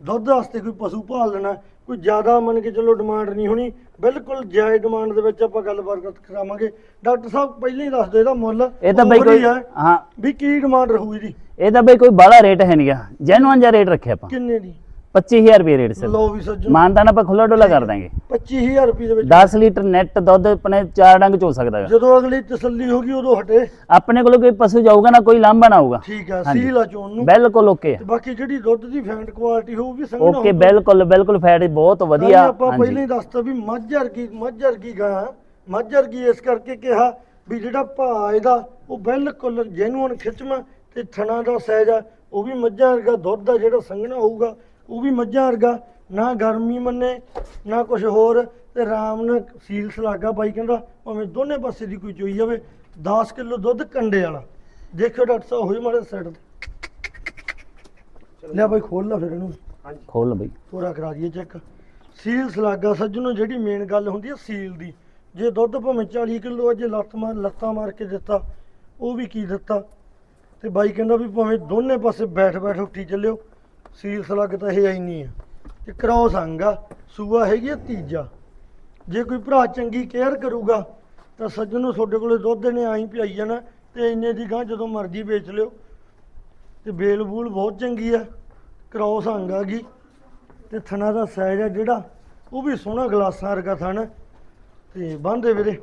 Speaker 1: ਦੁੱਧ ਵਾਸਤੇ ਕੋਈ ਪਸ਼ੂ ਪਾਲ ਲੈਣਾ ਕੋਈ ਜ਼ਿਆਦਾ ਮੰਨ ਕੇ ਚੱਲੋ ਡਿਮਾਂਡ ਨਹੀਂ ਹੋਣੀ ਬਿਲਕੁਲ ਜਾਇਜ਼ ਡਿਮਾਂਡ ਦੇ ਵਿੱਚ ਆਪਾਂ ਗੱਲਬਾਤ ਕਰਾਵਾਂਗੇ। ਡਾਕਟਰ ਸਾਹਿਬ ਪਹਿਲਾਂ ਹੀ ਦੱਸ ਦਿਓ ਇਹਦਾ ਮੁੱਲ
Speaker 2: ਇਹ ਤਾਂ ਬਾਈ ਕੋਈ
Speaker 1: ਹੈ
Speaker 2: ਹਾਂ।
Speaker 1: ਵੀ ਕੀ ਡਿਮਾਂਡ ਰਹੂ ਇਹਦੀ?
Speaker 2: ਇਹ ਤਾਂ ਬਾਈ ਕੋਈ ਬਾਹਲਾ ਰੇਟ ਹੈ ਨਹੀਂਗਾ ਜੈਨੂਅਨ ਜਿਹਾ ਰੇਟ ਰੱਖਿਆ ਆਪਾਂ।
Speaker 1: ਕਿੰਨੇ ਦੀ?
Speaker 2: 25000 ਰੁਪਏ ਰੇਟ ਸਿਰ।
Speaker 1: ਲਓ ਵੀ ਸੱਜਣ।
Speaker 2: ਮਾਨਤਾਨ ਆਪਾਂ ਖੁੱਲਾ ਡੁੱਲਾ ਕਰ ਦਾਂਗੇ।
Speaker 1: 25000 ਰੁਪਏ ਦੇ ਵਿੱਚ
Speaker 2: 10 ਲੀਟਰ ਨੈਟ ਦੁੱਧ ਆਪਣੇ ਚਾਰ ਡੰਗ ਚੋ ਸਕਦਾ ਹੈਗਾ।
Speaker 1: ਜਦੋਂ ਅਗਲੀ ਤਸੱਲੀ ਹੋ ਗਈ ਉਦੋਂ ਹਟੇ।
Speaker 2: ਆਪਣੇ ਕੋਲ ਕੋਈ ਪਸ਼ੂ ਜਾਊਗਾ ਨਾ ਕੋਈ ਲਾਂਭਾ ਨਾ ਆਊਗਾ।
Speaker 1: ਠੀਕ ਆ। ਸੀਲ ਆ ਚੋਣ ਨੂੰ।
Speaker 2: ਬਿਲਕੁਲ ਓਕੇ।
Speaker 1: ਤੇ ਬਾਕੀ ਜਿਹੜੀ ਦੁੱਧ ਦੀ ਫੈਂਟ ਕੁਆਲਿਟੀ ਹੋਊ ਵੀ ਸੰਘਣਾ
Speaker 2: ਓਕੇ
Speaker 1: ਹੋਊਗਾ।
Speaker 2: ਬਿਲਕੁਲ ਬਿਲਕੁਲ ਫੈਟ ਬਹੁਤ ਵਧੀਆ।
Speaker 1: ਆਪਾਂ ਪਹਿਲਾਂ ਹੀ ਦੱਸਤਾ ਵੀ ਮੱਝ ਵਰਗੀ ਮੱਝ ਵਰਗੀ ਗਾਂ ਮੱਝ ਵਰਗੀ ਇਸ ਕਰਕੇ ਕਿਹਾ ਵੀ ਜਿਹੜਾ ਭਾਅ ਇਹਦਾ ਉਹ ਬਿਲਕੁਲ ਜੈਨੂਅਨ ਖਿੱਚਵਾਂ ਤੇ ਥਣਾ ਦਾ ਸਾਈਜ਼ ਆ। ਉਹ ਵੀ ਮੱਝਾਂ ਵਰਗਾ ਦੁੱਧ ਦਾ ਜਿਹੜਾ ਸੰਘਣਾ ਹੋਊਗਾ। ਉਹ ਵੀ ਮੱਝਾਂ ਵਰਗਾ ਨਾ ਗਰਮੀ ਮੰਨੇ ਨਾ ਕੁਝ ਹੋਰ ਤੇ ਆਰਾਮ ਨਾਲ ਸੀਲ ਸਲਾਗਾ ਬਾਈ ਕਹਿੰਦਾ ਭਾਵੇਂ ਦੋਨੇ ਪਾਸੇ ਦੀ ਕੋਈ ਚੋਈ ਜਾਵੇ 10 ਕਿਲੋ ਦੁੱਧ ਕੰਡੇ ਵਾਲਾ। ਦੇਖਿਓ ਡਾਕਟਰ ਸਾਹਿਬ ਹੋਈ ਮਾੜੇ ਸਾਈਡ ਤੇ। ਲੈ ਬਾਈ ਖੋਲ ਲਾ ਫਿਰ ਇਹਨੂੰ।
Speaker 3: ਹਾਂਜੀ।
Speaker 2: ਖੋਲ ਬਈ।
Speaker 1: ਪੂਰਾ ਕਰਾ ਦਈਏ ਚੈੱਕ ਸੀਲ ਸਲਾਗਾ ਸੱਜਣੋ ਜਿਹੜੀ ਮੇਨ ਗੱਲ ਹੁੰਦੀ ਹੈ ਸੀਲ ਦੀ। ਜੇ ਦੁੱਧ ਭਾਵੇਂ 40 ਕਿਲੋ ਜੇ ਲੱਤ ਮਾਰ ਲੱਤਾਂ ਮਾਰ ਕੇ ਦਿੱਤਾ ਉਹ ਵੀ ਕੀ ਦਿੱਤਾ? ਤੇ ਬਾਈ ਕਹਿੰਦਾ ਵੀ ਭਾਵੇਂ ਦੋਨੇ ਪਾਸੇ ਬੈਠ ਬੈਠ ਉੱਠੀ ਚੱਲਿਓ। ਸੀਲ ਲੱਗ ਤਾਂ ਇਹ ਆਈ ਨਹੀਂ ਆ। ਤੇ ਕ੍ਰੋਸ ਅੰਗਾ ਸੂਆ ਹੈਗੀ ਆ ਤੀਜਾ। ਜੇ ਕੋਈ ਭਰਾ ਚੰਗੀ ਕੇਅਰ ਕਰੂਗਾ, ਤਾਂ ਸੱਜਣੋ ਤੁਹਾਡੇ ਕੋਲੇ ਦੁੱਧ ਨੇ ਆਈ ਪਿਆਈ ਜਾਣਾ, ਤੇ ਇੰਨੇ ਦੀ ਗਾਂ ਜਦੋਂ ਮਰਜ਼ੀ ਵੇਚ ਲਿਓ। ਤੇ ਬੇਲ ਬੂਲ ਬਹੁਤ ਚੰਗੀ ਆ। ਕ੍ਰੋਸ ਅੰਗ ਆ ਗਈ। ਤੇ ਥਣਾ ਦਾ ਸਾਈਜ਼ ਆ ਜਿਹੜਾ, ਉਹ ਵੀ ਸੋਹਣਾ ਗਲਾਸਾਂ ਵਰਗਾ ਥਣ। ਤੇ ਬੰਦੇ ਵੀਰੇ।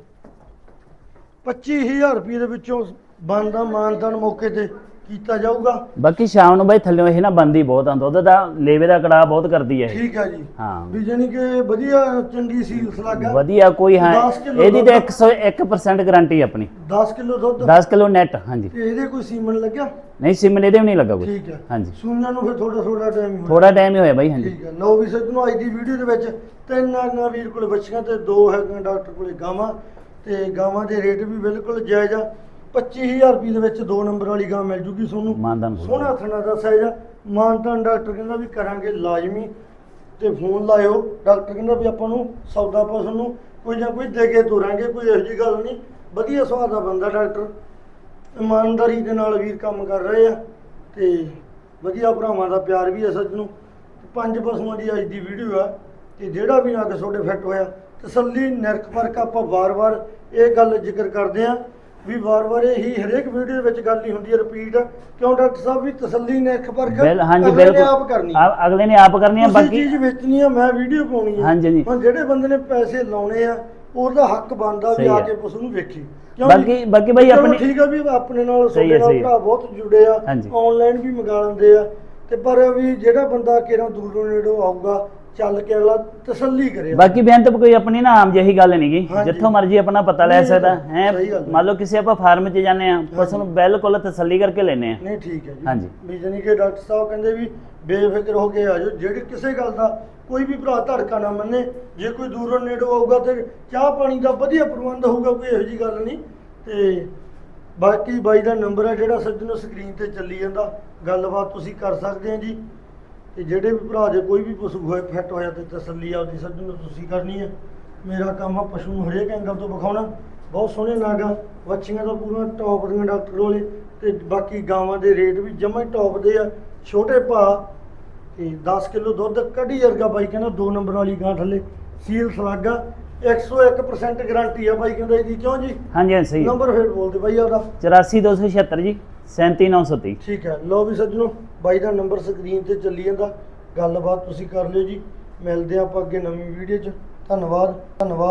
Speaker 1: 25000 ਰੁਪਏ ਦੇ ਵਿੱਚੋਂ ਬੰਦਾ ਮਾਨਦਾਨ ਮੌਕੇ ਤੇ। ਕੀਤਾ ਜਾਊਗਾ।
Speaker 2: ਬਾਕੀ ਸ਼ਾਮ ਨੂੰ ਬਈ ਥੱਲਿਓਂ ਇਹ ਨਾ ਬੰਦੀ ਬਹੁਤ ਆ ਦੁੱਧ ਦਾ ਲੇਵੇ ਦਾ ਕੜਾਹ ਬਹੁਤ ਕਰਦੀ ਹੈ ਇਹ।
Speaker 1: ਠੀਕ ਹੈ ਜੀ।
Speaker 2: ਹਾਂ।
Speaker 1: ਵੀ ਜਾਨੀ ਕਿ ਵਧੀਆ ਚੰਗੀ ਸੀਲ ਸਲਾਗਾ
Speaker 2: ਵਧੀਆ ਕੋਈ ਹਾਂ
Speaker 1: 10 ਕਿੱਲੋ
Speaker 2: ਇਹਦੀ ਤਾਂ
Speaker 1: ਦੁੱਧ।
Speaker 2: 101% ਗਾਰੰਟੀ ਆਪਣੀ।
Speaker 1: 10 ਕਿਲੋ ਦੁੱਧ।
Speaker 2: 10 ਕਿਲੋ ਨੈਟ ਹਾਂਜੀ।
Speaker 1: ਤੇ ਇਹਦੇ ਕੋਈ ਸੀਮਨ ਲੱਗਿਆ?
Speaker 2: ਨਹੀਂ ਸਿਮਨ ਇਹਦੇ ਵੀ ਨਹੀਂ ਲੱਗਾ ਕੋਈ।
Speaker 1: ਠੀਕ ਹੈ
Speaker 2: ਹਾਂਜੀ।
Speaker 1: ਸੁਣਨ ਨੂੰ ਫਿਰ ਥੋੜਾ ਥੋੜਾ ਟਾਈਮ ਹੋਇਆ।
Speaker 2: ਥੋੜਾ ਟਾਈਮ ਹੀ ਹੋਇਆ ਬਾਈ ਹਾਂਜੀ।
Speaker 1: ਠੀਕ ਹੈ ਲਓ ਵੀ ਸੱਜਣੋ ਅੱਜ ਦੀ ਵੀਡੀਓ ਦੇ ਵਿੱਚ ਤਿੰਨ ਨਾਗਾਂ ਵੀਰ ਕੋਲ ਬੱਚੀਆਂ ਤੇ ਦੋ ਹੈਗੀਆਂ ਡਾਕਟਰ ਕੋਲੇ ਗਾਵਾਂ। ਤੇ ਗਾਵਾਂ ਦੇ ਰੇਟ ਵੀ ਬਿਲਕੁਲ ਜਾਇਜ਼ ਆ। 25000 ਰੁਪਏ ਦੇ ਵਿੱਚ ਦੋ ਨੰਬਰ ਵਾਲੀ ਗਾਂ ਮਿਲ ਜੂਗੀ ਤੁਹਾਨੂੰ।
Speaker 2: ਮਾਨਦਾਨ।
Speaker 1: ਸੋਹਣਾ ਥਣਾ ਦਾ ਸਾਈਜ਼ ਆ। ਮਾਨਤਾਨ ਡਾਕਟਰ ਕਹਿੰਦਾ ਵੀ ਕਰਾਂਗੇ ਲਾਜ਼ਮੀ ਤੇ ਫੋਨ ਲਾਇਓ। ਡਾਕਟਰ ਕਹਿੰਦਾ ਵੀ ਆਪਾਂ ਨੂੰ ਸੌਦਾ ਪਸੰਦ ਨੂੰ ਕੋਈ ਨਾ ਕੋਈ ਦੇ ਕੇ ਤੁਰਾਂਗੇ ਕੋਈ ਇਹੋ ਜਿਹੀ ਗੱਲ ਨਹੀਂ। ਵਧੀਆ ਸੁਭਾਅ ਦਾ ਬੰਦਾ ਡਾਕਟਰ। ਇਮਾਨਦਾਰੀ ਦੇ ਨਾਲ ਵੀਰ ਕੰਮ ਕਰ ਰਹੇ ਆ ਤੇ ਵਧੀਆ ਭਰਾਵਾਂ ਦਾ ਪਿਆਰ ਵੀ ਹੈ ਸੱਜਣੋ। ਪੰਜ ਪਸ਼ੂਆਂ ਦੀ ਅੱਜ ਦੀ ਵੀਡੀਓ ਆ ਤੇ ਜਿਹੜਾ ਵੀ ਨਗ ਤੁਹਾਡੇ ਫਿੱਟ ਹੋਇਆ ਤਸੱਲੀ ਨਿਰਖ ਪਰਖ ਆਪਾਂ ਵਾਰ-ਵਾਰ ਇਹ ਗੱਲ ਜ਼ਿਕਰ ਕਰਦੇ ਆ। ਵੀ ਵਾਰ-ਵਾਰ ਇਹੀ ਹਰੇਕ ਵੀਡੀਓ ਵਿੱਚ ਗੱਲ ਹੀ ਹੁੰਦੀ ਹੈ ਰਿਪੀਟ ਕਿਉਂ ਡਾਕਟਰ ਸਾਹਿਬ ਵੀ ਤਸੱਲੀ ਨਿਰਖ ਪਰਖ
Speaker 2: ਬਿਲ ਹਾਂਜੀ
Speaker 1: ਅਗਲੇ ਨੇ
Speaker 2: ਬਿਲਕੁਲ
Speaker 1: ਆਪ ਕਰਨੀ
Speaker 2: ਆ- ਅਗਲੇ ਨੇ ਆਪ ਕਰਨੀ ਆ
Speaker 1: ਤੁਸੀਂ
Speaker 2: ਬਾਕੀ
Speaker 1: ਚੀਜ਼ ਵੇਚਣੀ ਆ ਮੈਂ ਵੀਡੀਓ ਪਾਉਣੀ ਆ
Speaker 2: ਹਾਂਜੀ, ਹਾਂਜੀ।
Speaker 1: ਹੁਣ ਜਿਹੜੇ ਬੰਦੇ ਨੇ ਪੈਸੇ ਲਾਉਣੇ ਆ ਉਹਦਾ ਹੱਕ ਬਣਦਾ ਵੀ
Speaker 2: ਸਹੀ
Speaker 1: ਆ
Speaker 2: ਹੈ।
Speaker 1: ਕੇ ਪਸ਼ੂ ਨੂੰ ਵੇਖੀ ਕਿਉਂ ਜੀ?
Speaker 2: ਬਾਕੀ ਬਾਕੀ ਬਾਈ
Speaker 1: ਚਲੋ
Speaker 2: ਆਪਣੀ
Speaker 1: ਠੀਕ ਆ ਵੀ ਆਪਣੇ ਨਾਲ
Speaker 2: ਸਹੀ
Speaker 1: ਤੁਹਾਡੇ
Speaker 2: ਹੈ,
Speaker 1: ਨਾਲ
Speaker 2: ਸਹੀ ਹੈ।
Speaker 1: ਭਰਾ ਬਹੁਤ ਜੁੜੇ ਆ
Speaker 2: ਹਾਂਜੀ।
Speaker 1: ਆਨਲਾਈਨ ਵੀ ਮੰਗਾ ਲੈਂਦੇ ਆ ਤੇ ਪਰ ਵੀ ਜਿਹੜਾ ਬੰਦਾ ਕਿਹੜਾ ਦੂਰੋਂ ਨੇੜੋਂ ਆਊਗਾ ਚੱਲ ਕੇ ਅਗਲਾ ਤਸੱਲੀ ਕਰੇ।
Speaker 2: ਬਾਕੀ ਬੇਅੰਤ ਕੋਈ ਆਪਣੀ ਨਾ ਆਮ ਜਿਹੀ ਗੱਲ ਨਹੀਂਗੀ
Speaker 1: ਹਾਂਜੀ।
Speaker 2: ਜਿੱਥੋਂ ਮਰਜ਼ੀ ਆਪਣਾ ਪਤਾ ਲੈ
Speaker 1: ਨਹੀਂ,
Speaker 2: ਸਕਦਾ। ਹੈ?
Speaker 1: ਸਹੀ ਗੱਲ ਹੈ।
Speaker 2: ਮੰਨ ਲਓ ਕਿਸੇ ਆਪਾਂ ਫਾਰਮ 'ਚ ਜਾਂਦੇ ਆ ਪਸ਼ੂ ਨੂੰ ਬਿਲਕੁਲ ਤਸੱਲੀ ਕਰਕੇ ਲੈਨੇ ਆ
Speaker 1: ਨਹੀਂ ਠੀਕ ਹੈ ਜੀ।
Speaker 2: ਹਾਂਜੀ।
Speaker 1: ਵੀ ਜਾਨੀ ਕਿ ਡਾਕਟਰ ਸਾਹਿਬ ਕਹਿੰਦੇ ਵੀ ਬੇਫਿਕਰ ਹੋ ਕੇ ਆ ਜਾਓ। ਜਿਹੜੀ ਕਿਸੇ ਗੱਲ ਦਾ ਕੋਈ ਵੀ ਭਰਾ ਧੜਕਾ ਨਾ ਮੰਨੇ ਜੇ ਕੋਈ ਦੂਰੋਂ ਨੇੜੋਂ ਆਊਗਾ ਤੇ ਚਾਹ ਪਾਣੀ ਦਾ ਵਧੀਆ ਪ੍ਰਬੰਧ ਹੋਊਗਾ ਕੋਈ ਇਹੋ ਜੀ ਗੱਲ ਨਹੀਂ। ਤੇ ਬਾਕੀ ਬਾਈ ਦਾ ਨੰਬਰ ਹੈ ਜਿਹੜਾ ਸੱਜਣੋ ਸਕਰੀਨ ਤੇ ਚੱਲੀ ਜਾਂਦਾ। ਗੱਲਬਾਤ ਤੁਸੀਂ ਕਰ ਸਕਦੇ ਆ ਜੀ। ਤੇ ਜਿਹੜੇ ਵੀ ਭਰਾ ਦੇ ਕੋਈ ਵੀ ਪਸ਼ੂ ਹੋਏ ਫਿੱਟ ਹੋਇਆ ਤੇ ਤਸੱਲੀ ਆਪਦੀ ਸੱਜਣੋ ਤੁਸੀਂ ਕਰਨੀ ਹੈ ਮੇਰਾ ਕੰਮ ਆ ਪਸ਼ੂ ਨੂੰ ਹਰੇਕ ਐਂਗਲ ਤੋਂ ਵਿਖਾਉਣਾ। ਬਹੁਤ ਸੋਹਣੇ ਨਾਗਾ ਵੱਛੀਆਂ ਦਾ ਪੂਰਾ ਟੌਪ ਦੀਆਂ ਡਾਕਟਰ ਕੋਲੇ ਤੇ ਬਾਕੀ ਗਾਵਾਂ ਦੇ ਰੇਟ ਵੀ ਜਮਾਂ ਹੀ ਟੌਪ ਦੇ ਆ। ਛੋਟੇ ਭਾ ਤੇ 10 ਕਿਲੋ ਦੁੱਧ ਕੱਢੀ ਵਰਗਾ ਬਾਈ ਕਹਿੰਦਾ ਦੋ ਨੰਬਰ ਵਾਲੀ ਗਾਂ ਥੱਲੇ। ਸੀਲ ਸਲਾਗਾ 101% ਗਾਰੰਟੀ ਆ ਬਾਈ ਕਹਿੰਦਾ ਇਹਦੀ ਕਿਉਂ ਜੀ?
Speaker 2: ਹਾਂਜੀ ਸਹੀ।
Speaker 1: ਨੰਬਰ ਫੇਰ ਬੋਲਦੇ ਬਾਈ ਆਪਦਾ।
Speaker 2: 84276 ਜੀ। 37930
Speaker 1: ਠੀਕ ਹੈ। ਲੋ ਵੀ ਸੱਜਣੋ, ਬਾਈ ਦਾ ਨੰਬਰ ਸਕਰੀਨ ਤੇ ਚੱਲੀ ਜਾਂਦਾ। ਗੱਲਬਾਤ ਤੁਸੀਂ ਕਰ ਲਿਓ ਜੀ। ਮਿਲਦੇ ਹਾਂ ਆਪਾਂ ਅੱਗੇ ਨਵੀਂ ਵੀਡੀਓ 'ਚ। ਧੰਨਵਾਦ ਧੰਨਵਾਦ।